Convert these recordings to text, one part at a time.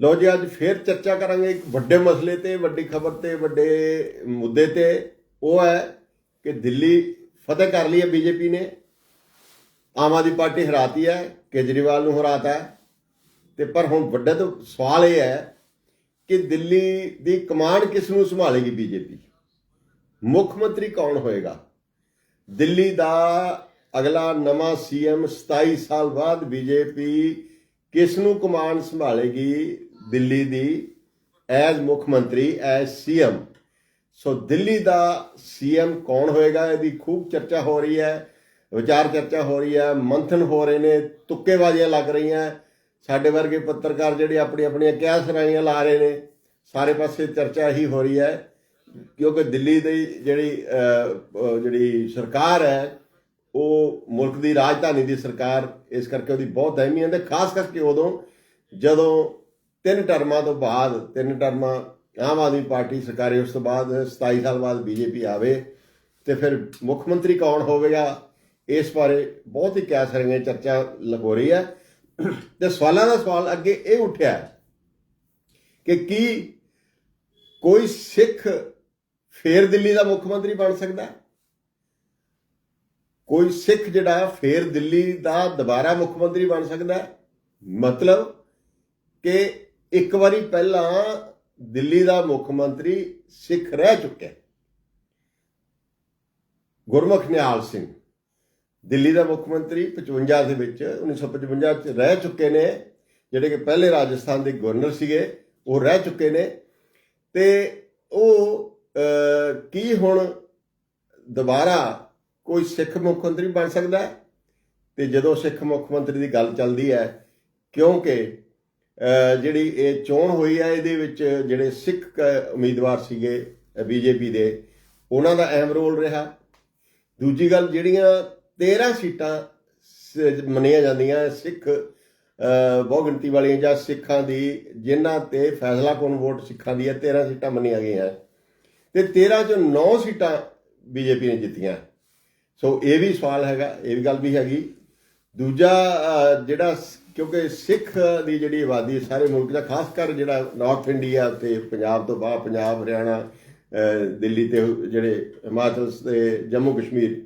ਲੋ ਜੀ, ਅੱਜ ਫੇਰ ਚਰਚਾ ਕਰਾਂਗੇ ਇੱਕ ਵੱਡੇ ਮਸਲੇ ਤੇ, ਵੱਡੀ ਖਬਰ ਤੇ, ਵੱਡੇ ਮੁੱਦੇ ਤੇ। ਉਹ ਹੈ ਕਿ ਦਿੱਲੀ ਫਤਿਹ ਕਰ ਲਈ ਹੈ ਬੀਜੇਪੀ ਨੇ। ਆਮ ਆਦਮੀ ਪਾਰਟੀ ਹਰਾਤੀ ਹੈ, ਕੇਜਰੀਵਾਲ ਨੂੰ ਹਰਾਤਾ ਹੈ। ਤੇ ਪਰ ਹੁਣ ਵੱਡਾ ਤਾਂ ਸਵਾਲ ਇਹ ਹੈ ਕਿ ਦਿੱਲੀ ਦੀ ਕਮਾਂਡ ਕਿਸ ਨੂੰ ਸੰਭਾਲੇਗੀ ਬੀਜੇਪੀ? ਮੁੱਖ ਮੰਤਰੀ ਕੌਣ ਹੋਏਗਾ? ਦਿੱਲੀ ਦਾ ਅਗਲਾ ਨਵਾਂ ਸੀਐਮ 27 ਸਾਲ ਬਾਅਦ ਬੀਜੇਪੀ ਕਿਸ ਨੂੰ ਕਮਾਂਡ ਸੰਭਾਲੇਗੀ? ਦਿੱਲੀ ਦੀ ਐਜ਼ ਮੁੱਖ ਮੰਤਰੀ, ਐਜ਼ ਸੀਐਮ। ਸੋ ਦਿੱਲੀ ਦਾ ਸੀਐਮ ਕੌਣ ਹੋਏਗਾ? ਇਹਦੀ ਖੂਬ ਚਰਚਾ ਹੋ ਰਹੀ ਹੈ, ਵਿਚਾਰ ਚਰਚਾ ਹੋ ਰਹੀ ਹੈ, ਮੰਥਨ ਹੋ ਰਹੇ ਨੇ, ਤੁੱਕੇਬਾਜ਼ੀਆਂ ਲੱਗ ਰਹੀਆਂ। ਸਾਡੇ ਵਰਗੇ ਪੱਤਰਕਾਰ ਜਿਹੜੇ ਆਪਣੀ ਆਪਣੀਆਂ ਕਿਆਸ ਰਾਈਆਂ ਲਾ ਰਹੇ ਨੇ, ਸਾਰੇ ਪਾਸੇ ਚਰਚਾ ਹੀ ਹੋ ਰਹੀ ਹੈ, ਕਿਉਂਕਿ ਦਿੱਲੀ ਦੀ ਜਿਹੜੀ ਜਿਹੜੀ ਸਰਕਾਰ ਹੈ, ਉਹ ਮੁਲਕ ਦੀ ਰਾਜਧਾਨੀ ਦੀ ਸਰਕਾਰ, ਇਸ ਕਰਕੇ ਉਹਦੀ ਬਹੁਤ ਅਹਿਮੀਅਤ ਹੈ ਖਾਸ ਕਰਕੇ ਉਦੋਂ ਜਦੋਂ ਤਿੰਨ ਟਰਮਾਂ ਤੋਂ ਬਾਅਦ, ਤਿੰਨ ਟਰਮਾਂ ਆਮ ਆਦਮੀ ਪਾਰਟੀ ਸਰਕਾਰੇ, ਉਸ ਤੋਂ ਬਾਅਦ 27 ਸਾਲ ਬਾਅਦ ਬੀਜੇਪੀ ਆਵੇ ਤੇ ਫਿਰ ਮੁੱਖ ਮੰਤਰੀ ਕੌਣ ਹੋਵੇਗਾ, ਇਸ ਬਾਰੇ ਬਹੁਤ ਹੀ ਕਿਆਸ ਰਹੀਆਂ ਚਰਚਾ ਲਗੋ ਰਹੀ ਹੈ। ਤੇ ਸਵਾਲਾਂ ਦਾ ਸਵਾਲ ਅੱਗੇ ਇਹ ਉੱਠਿਆ ਕਿ ਕੀ ਕੋਈ ਸਿੱਖ ਫੇਰ ਦਿੱਲੀ ਦਾ ਮੁੱਖ ਮੰਤਰੀ ਬਣ ਸਕਦਾ? ਕੋਈ ਸਿੱਖ ਜਿਹੜਾ ਫੇਰ ਦਿੱਲੀ ਦਾ ਦੁਬਾਰਾ ਮੁੱਖ ਮੰਤਰੀ ਬਣ ਸਕਦਾ? ਮਤਲਬ ਕਿ ਇੱਕ ਵਾਰੀ ਪਹਿਲਾਂ ਦਿੱਲੀ ਦਾ ਮੁੱਖ ਮੰਤਰੀ ਸਿੱਖ ਰਹਿ ਚੁੱਕਿਆ ਗੁਰਮੁਖ ਨਿਹਾਲ ਸਿੰਘ, ਦਿੱਲੀ ਦਾ ਮੁੱਖ ਮੰਤਰੀ 55 ਦੇ ਵਿੱਚ 1955 ਚ ਰਹਿ ਚੁੱਕੇ ਨੇ, ਜਿਹੜੇ ਕਿ ਪਹਿਲੇ ਰਾਜਸਥਾਨ ਦੇ ਗਵਰਨਰ ਸੀਗੇ, ਉਹ ਰਹਿ ਚੁੱਕੇ ਨੇ। ਤੇ ਉਹ ਕੀ ਹੁਣ ਦੁਬਾਰਾ ਕੋਈ ਸਿੱਖ ਮੁੱਖ ਮੰਤਰੀ ਬਣ ਸਕਦਾ ਹੈ? ਤੇ ਜਦੋਂ ਸਿੱਖ ਮੁੱਖ ਮੰਤਰੀ ਦੀ ਗੱਲ ਚੱਲਦੀ ਹੈ, ਕਿਉਂਕਿ ਜਿਹੜੀ ਇਹ ਚੋਣ ਹੋਈ ਹੈ ਇਹਦੇ ਵਿੱਚ ਜਿਹੜੇ ਸਿੱਖ ਅਹ, ਉਮੀਦਵਾਰ ਸੀਗੇ ਬੀਜੇਪੀ ਦੇ ਉਹਨਾਂ ਦਾ ਅਹਿਮ ਰੋਲ ਰਿਹਾ। ਦੂਜੀ ਗੱਲ ਜਿਹੜੀਆਂ 13 ਸੀਟਾਂ ਮੰਨੀਆਂ ਜਾਂਦੀਆਂ ਸਿੱਖ ਅਹ, ਬਹੁ ਗਿਣਤੀ ਵਾਲੀਆਂ ਜਾਂ ਸਿੱਖਾਂ ਦੀ ਜਿਨ੍ਹਾਂ ਤੇ ਫੈਸਲਾ ਕੌਣ ਵੋਟ ਸਿੱਖਾਂ ਦੀ ਹੈ 13 ਸੀਟਾਂ ਮੰਨੀਆਂ ਗਈਆਂ। ਤੇ 13 ਚੋਂ 9 ਸੀਟਾਂ ਬੀਜੇਪੀ ਨੇ ਜਿੱਤੀਆਂ। ਸੋ ਇਹ ਵੀ ਸਵਾਲ ਹੈਗਾ ਇਹ ਵੀ ਗੱਲ ਵੀ ਹੈਗੀ। ਦੂਜਾ ਜਿਹੜਾ ਕਿਉਂਕਿ ਸਿੱਖ ਦੀ ਜਿਹੜੀ ਆਬਾਦੀ ਸਾਰੇ ਮੁਲਕ ਦਾ, ਖਾਸ ਕਰ ਜਿਹੜਾ ਨਾਰਥ ਇੰਡੀਆ ਤੇ ਪੰਜਾਬ ਤੋਂ ਬਾਅਦ ਪੰਜਾਬ, ਹਰਿਆਣਾ ਦਿੱਲੀ ਤੇ ਜਿਹੜੇ ਹਿਮਾਚਲ ਤੇ ਜੰਮੂ ਕਸ਼ਮੀਰ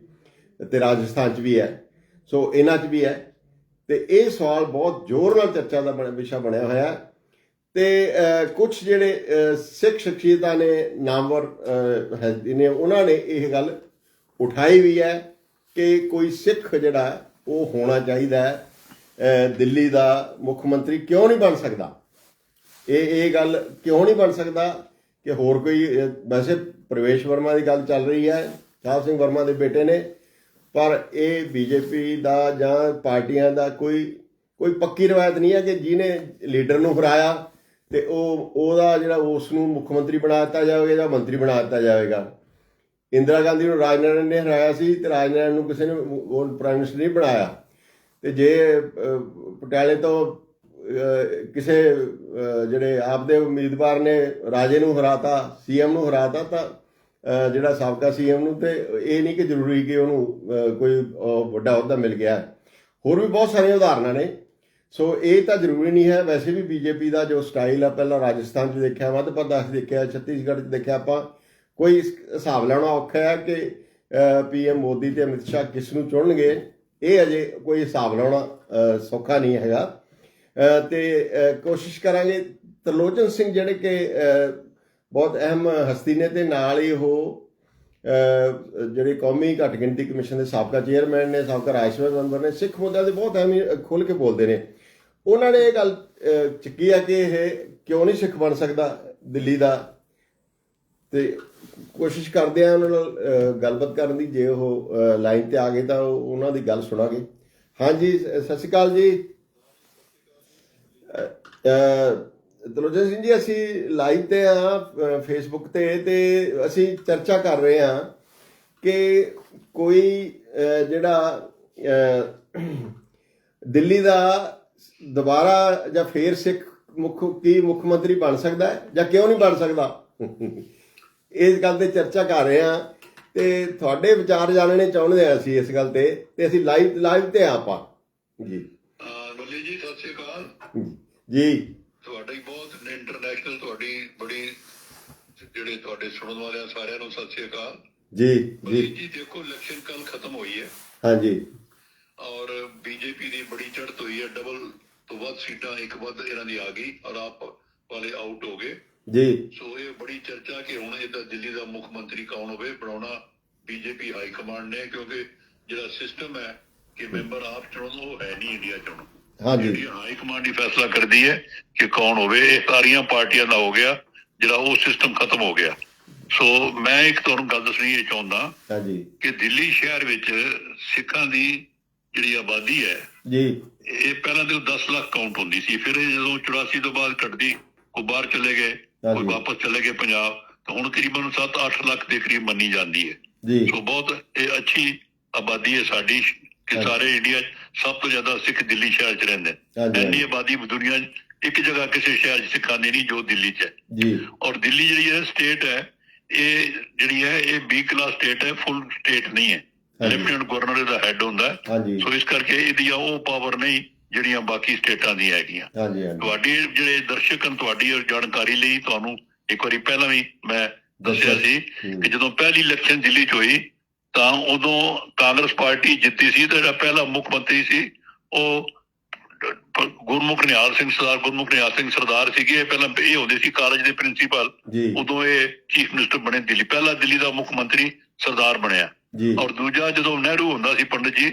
ਤੇ ਰਾਜਸਥਾਨ ਚ ਵੀ ਹੈ। ਸੋ ਇਹਨਾਂ ਚ ਵੀ ਹੈ। ਤੇ ਇਹ ਸਵਾਲ ਬਹੁਤ ਜ਼ੋਰ ਨਾਲ ਚਰਚਾ ਦਾ ਬਣ- ਵਿਸ਼ਾ ਬਣਿਆ ਹੋਇਆ ਹੈ। ਤੇ ਕੁਝ ਜਿਹੜੇ ਸਿੱਖ ਸ਼ਖਸੀਅਤਾਂ ਨੇ, ਨਾਮਵਰ ਹੈ- ਨੇ, ਉਹਨਾਂ ਨੇ ਇਹ ਗੱਲ ਉਠਾਈ ਵੀ ਹੈ ਕਿ ਕੋਈ ਸਿੱਖ ਜਿਹੜਾ ਉਹ ਹੋਣਾ ਚਾਹੀਦਾ ਹੈ। ਦਿੱਲੀ ਦਾ ਮੁੱਖ ਮੰਤਰੀ ਕਿਉਂ ਨਹੀਂ ਬਣ ਸਕਦਾ? ਇਹ ਇਹ ਗੱਲ ਕਿਉਂ ਨਹੀਂ ਬਣ ਸਕਦਾ ਕਿ ਹੋਰ ਕੋਈ ਵੈਸੇ ਪ੍ਰਵੇਸ਼ ਵਰਮਾ ਦੀ ਗੱਲ ਚੱਲ ਰਹੀ ਹੈ ਸਾਹਿਬ ਸਿੰਘ ਵਰਮਾ ਦੇ ਬੇਟੇ ਨੇ, ਪਰ ਇਹ ਬੀਜੇਪੀ ਦਾ ਜਾਂ ਪਾਰਟੀਆਂ ਦਾ ਕੋਈ ਕੋਈ ਪੱਕੀ ਰਵਾਇਤ ਨਹੀਂ ਹੈ ਕਿ ਜਿਹਨੇ ਲੀਡਰ ਨੂੰ ਹਰਾਇਆ ਤੇ ਉਹ, ਉਹਦਾ ਜਿਹੜਾ ਉਸ ਨੂੰ ਮੁੱਖ ਮੰਤਰੀ ਬਣਾ ਦਿੱਤਾ ਜਾਵੇਗਾ ਜਾਂ ਮੰਤਰੀ ਬਣਾ ਦਿੱਤਾ ਜਾਵੇਗਾ। ਇੰਦਰਾ ਗਾਂਧੀ ਨੂੰ ਰਾਜਨਾਰਾਇਣ ਨੇ ਹਰਾਇਆ ਸੀ ਤੇ ਰਾਜਨਾਰਾਇਣ ਨੂੰ ਕਿਸੇ ਨੇ ਉਹ ਪ੍ਰਾਈਮ ਮਿਨਿਸਟਰ ਨਹੀਂ ਬਣਾਇਆ। ਤੇ ਜੇ ਪਟਿਆਲੇ ਤੋਂ ਕਿਸੇ ਜਿਹੜੇ ਆਪਦੇ ਉਮੀਦਵਾਰ ਨੇ ਰਾਜੇ ਨੂੰ ਹਰਾਤਾ, ਸੀਐਮ ਨੂੰ ਹਰਾਤਾ, ਤਾਂ ਜਿਹੜਾ ਸਾਬਕਾ ਸੀਐਮ ਨੂੰ ਤੇ ਇਹ ਨਹੀਂ ਕਿ ਜ਼ਰੂਰੀ ਕਿ ਉਹਨੂੰ ਕੋਈ ਵੱਡਾ ਅਹੁਦਾ ਮਿਲ ਗਿਆ। ਹੋਰ ਵੀ ਬਹੁਤ ਸਾਰੀਆਂ ਉਦਾਹਰਨਾਂ ਨੇ। ਸੋ ਇਹ ਤਾਂ ਜ਼ਰੂਰੀ ਨਹੀਂ ਹੈ। ਵੈਸੇ ਵੀ ਬੀਜੇਪੀ ਦਾ ਜੋ ਸਟਾਈਲ ਆ, ਪਹਿਲਾਂ ਰਾਜਸਥਾਨ 'ਚ ਦੇਖਿਆ ਮੱਧ ਪ੍ਰਦੇਸ਼ 'ਚ ਦੇਖਿਆ, ਛੱਤੀਸਗੜ੍ਹ 'ਚ ਦੇਖਿਆ ਆਪਾਂ, ਕੋਈ ਹਿਸਾਬ ਲਾਉਣਾ ਔਖਾ ਹੈ ਕਿ ਪੀਐਮ ਮੋਦੀ ਤੇ ਅਮਿਤ ਸ਼ਾਹ ਕਿਸ ਨੂੰ ਚੁਣਨਗੇ। ਇਹ ਅਜੇ ਕੋਈ ਹਿਸਾਬ ਲਾਉਣਾ ਸੌਖਾ ਨਹੀਂ ਹੈਗਾ। ਅਹ, ਤੇ ਕੋਸ਼ਿਸ਼ ਕਰਾਂਗੇ ਤਰਲੋਚਨ ਸਿੰਘ ਜਿਹੜੇ ਕਿ ਬਹੁਤ ਅਹਿਮ ਹਸਤੀ ਨੇ ਤੇ ਨਾਲ ਹੀ ਉਹ ਜਿਹੜੇ ਕੌਮੀ ਘੱਟ ਗਿਣਤੀ ਕਮਿਸ਼ਨ ਦੇ ਸਾਬਕਾ ਚੇਅਰਮੈਨ ਨੇ ਸਾਬਕਾ ਰਾਜਸਭਾ ਮੈਂਬਰ ਨੇ ਸਿੱਖ ਮੁੱਦਿਆਂ ਦੇ ਬਹੁਤ ਅਹਿਮ ਖੁੱਲ ਕੇ ਬੋਲਦੇ ਨੇ। ਉਹਨਾਂ ਨੇ ਇਹ ਗੱਲ ਅਹ, ਚੱਕੀ ਆ ਕਿ ਇਹ ਕਿਉਂ ਨਹੀਂ ਸਿੱਖ ਬਣ ਸਕਦਾ ਦਿੱਲੀ ਦਾ? ਤੇ ਕੋਸ਼ਿਸ਼ ਕਰਦੇ ਆ ਉਹਨਾਂ ਨਾਲ ਗੱਲਬਾਤ ਕਰਨ ਦੀ, ਜੇ ਉਹ ਲਾਈਨ ਤੇ ਆ ਗਏ ਤਾਂ ਉਹ- ਉਹਨਾਂ ਦੀ ਗੱਲ ਸੁਣਾਂਗੇ। ਹਾਂਜੀ ਸਤਿ ਸ਼੍ਰੀ ਅਕਾਲ ਜੀ। ਦਲੋਜਨ ਸਿੰਘ ਜੀ, ਅਸੀਂ ਲਾਈਵ ਤੇ ਆ ਫੇਸਬੁੱਕ ਤੇ ਤੇ ਅਸੀਂ ਚਰਚਾ ਕਰ ਰਹੇ ਆ ਕਿ ਕੋਈ ਜਿਹੜਾ ਦਿੱਲੀ ਦਾ ਦੁਬਾਰਾ ਜਾਂ ਫੇਰ ਸਿੱਖ ਮੁੱਖ, ਕੀ ਮੁੱਖ ਮੰਤਰੀ ਬਣ ਸਕਦਾ ਹੈ ਜਾਂ ਕਿਉਂ ਨਹੀਂ ਬਣ ਸਕਦਾ? ਇਸ ਗੱਲ ਤੇ ਚਰਚਾ ਕਰ ਰਹੇ ਆ ਤੇ ਤੁਹਾਡੇ ਵਿਚਾਰ ਜਾਣਨੇ ਚਾਹੁੰਦੇ ਆ ਅਸੀਂ ਇਸ ਗੱਲ ਤੇ ਤੇ ਅਸੀਂ ਲਾਈਵ ਲਾਈਵ ਤੇ ਆ ਆਪਾਂ। ਜੀ। ਹਾਂ ਬੱਲੀ ਜੀ ਸਤਿ ਸ਼੍ਰੀ ਅਕਾਲ। ਜੀ। ਤੁਹਾਡਾ ਹੀ ਬਹੁਤ ਇੰਟਰਨੈਸ਼ਨਲ ਤੁਹਾਡੀ ਬੜੀ ਜਿਹੜੇ ਤੁਹਾਡੇ ਸੁਣਨ ਵਾਲਿਆਂ ਸਾਰਿਆਂ ਨੂੰ ਸਤਿ ਸ਼੍ਰੀ ਅਕਾਲ। ਜੀ ਜੀ। ਜੀ ਜੀ ਦੇਖੋ ਇਲੈਕਸ਼ਨ ਕੱਲ ਖਤਮ ਹੋਈ ਹੈ। ਹਾਂਜੀ। ਔਰ ਬੀਜੇਪੀ ਦੀ ਬੜੀ ਚੜ੍ਹਤ ਹੋਈ ਹੈ। ਡਬਲ ਤੋਂ ਵੱਧ ਸੀਟਾਂ ਇੱਕ ਵੱਧ ਇਹਨਾਂ ਦੀ ਆ ਗਈ ਔਰ ਆਪ ਵਾਲੇ ਆਊਟ ਹੋ ਗਏ। ਜੀ। ਸੋ ਇਹ ਬੜੀ ਚਰਚਾ ਕਿ ਹੁਣ ਇਹਦਾ ਦਿੱਲੀ ਦਾ ਮੁੱਖ ਮੰਤਰੀ ਕੌਣ ਹੋਵੇ ਬਣਾਉਣਾ ਬੀਜੇਪੀ ਹਾਈ ਕਮਾਂਡ ਨੇ ਕਿਉਂਕਿ ਜਿਹੜਾ ਸਿਸਟਮ ਹੈ ਕਿ ਮੈਂਬਰ ਆਪ ਚੁਣਨ ਉਹ ਹੈ ਨਹੀਂ ਇੰਡੀਆ ਚੁਣਨ ਹਾਂਜੀ। ਹਾਈ ਕਮਾਂਡ ਹੀ ਫੈਸਲਾ ਕਰਦੀ ਹੈ ਕਿ ਕੌਣ ਹੋਵੇ ਇਹ ਸਾਰੀਆਂ ਪਾਰਟੀਆਂ ਦਾ ਹੋ ਗਿਆ ਜਿਹੜਾ ਉਹ ਸਿਸਟਮ ਖਤਮ ਹੋ ਗਿਆ। ਸੋ ਮੈਂ ਇੱਕ ਤੁਹਾਨੂੰ ਗੱਲ ਦੱਸਣੀ ਇਹ ਚਾਹੁੰਦਾ ਹਾਂਜੀ। ਕਿ ਦਿੱਲੀ ਸ਼ਹਿਰ ਵਿੱਚ ਸਿੱਖਾਂ ਦੀ ਜਿਹੜੀ ਆਬਾਦੀ ਹੈ ਜੀ। ਇਹ ਪਹਿਲਾਂ ਤੇ 10 ਲੱਖ ਕਾਊਂਟ ਹੁੰਦੀ ਸੀ ਫਿਰ ਇਹ ਜਦੋਂ 84 ਤੋਂ ਬਾਅਦ ਘਟਦੀ ਕੋਈ ਬਾਹਰ ਚਲੇ ਗਏ। ਹਾਂਜੀ। ਵਾਪਸ ਚਲੇ ਗਏ ਪੰਜਾਬ ਤਾਂ ਹੁਣ ਤਕਰੀਬਨ 7-8 ਲੱਖ ਦੇ ਕਰੀਬ ਮੰਨੀ ਜਾਂਦੀ ਹੈ ਜੀ ਸੋ ਬਹੁਤ ਇਹ ਅੱਛੀ ਆਬਾਦੀ ਹੈ ਸਾਡੀ ਕਿ। ਸਾਰੇ ਇੰਡੀਆ 'ਚ ਸਭ ਤੋਂ ਜ਼ਿਆਦਾ ਸਿੱਖ ਦਿੱਲੀ ਸ਼ਹਿਰ 'ਚ ਰਹਿੰਦੇ ਨੇ ਇੰਨੀ। ਆਬਾਦੀ ਦੁਨੀਆ 'ਚ ਇੱਕ ਜਗ੍ਹਾ ਕਿਸੇ ਸ਼ਹਿਰ 'ਚ ਸਿੱਖਾਂ ਦੀ ਨਹੀਂ ਜੋ ਦਿੱਲੀ 'ਚ ਹੈ ਜੀ ਔਰ ਦਿੱਲੀ ਜਿਹੜੀ ਹੈ ਸਟੇਟ ਹੈ ਇਹ ਜਿਹੜੀ ਹੈ ਇਹ ਬੀ ਕਲਾਸ ਸਟੇਟ ਹੈ ਫੁੱਲ ਸਟੇਟ ਨਹੀਂ ਹੈ। ਲੈਫਟੀਨੈਂਟ ਗਵਰਨਰ ਦਾ ਹੈੱਡ ਹੁੰਦਾ ਸੋ ਇਸ ਕਰਕੇ ਇਹਦੀਆਂ ਉਹ ਪਾਵਰ ਨਹੀਂ ਜਿਹੜੀਆਂ ਬਾਕੀ ਸਟੇਟਾਂ ਦੀਆਂ ਹੈਗੀਆਂ। ਹਾਂਜੀ ਹਾਂਜੀ। ਤੁਹਾਡੀ ਜਿਹੜੇ ਦਰਸ਼ਕ ਹਨ ਤੁਹਾਡੀ ਔਰ ਜਾਣਕਾਰੀ ਲਈ ਤੁਹਾਨੂੰ ਇੱਕ ਵਾਰੀ ਪਹਿਲਾਂ ਵੀ ਮੈਂ ਦੱਸਿਆ ਸੀ। ਕਿ ਜਦੋਂ ਪਹਿਲੀ ਇਲੈਕਸ਼ਨ ਦਿੱਲੀ 'ਚ ਹੋਈ ਤਾਂ ਉਦੋਂ ਕਾਂਗਰਸ ਪਾਰਟੀ ਜਿੱਤੀ ਸੀ ਤੇ ਜਿਹੜਾ ਪਹਿਲਾ ਮੁੱਖ ਮੰਤਰੀ ਸੀ ਉਹ ਗੁਰਮੁਖ ਨਿਹਾਲ ਸਿੰਘ ਸਰਦਾਰ ਗੁਰਮੁਖ ਨਿਹਾਲ ਸਿੰਘ ਸਰਦਾਰ ਸੀਗੇ। ਇਹ ਪਹਿਲਾਂ ਇਹ ਹੁੰਦੇ ਸੀ ਕਾਲਜ ਦੇ ਪ੍ਰਿੰਸੀਪਲ ਉਦੋਂ ਇਹ ਚੀਫ ਮਿਨਿਸਟਰ ਬਣੇ ਦਿੱਲੀ। ਪਹਿਲਾ ਦਿੱਲੀ ਦਾ ਮੁੱਖ ਮੰਤਰੀ ਸਰਦਾਰ ਬਣਿਆ। ਔਰ ਦੂਜਾ ਜਦੋਂ ਨਹਿਰੂ ਹੁੰਦਾ ਸੀ ਪੰਡਿਤ ਜੀ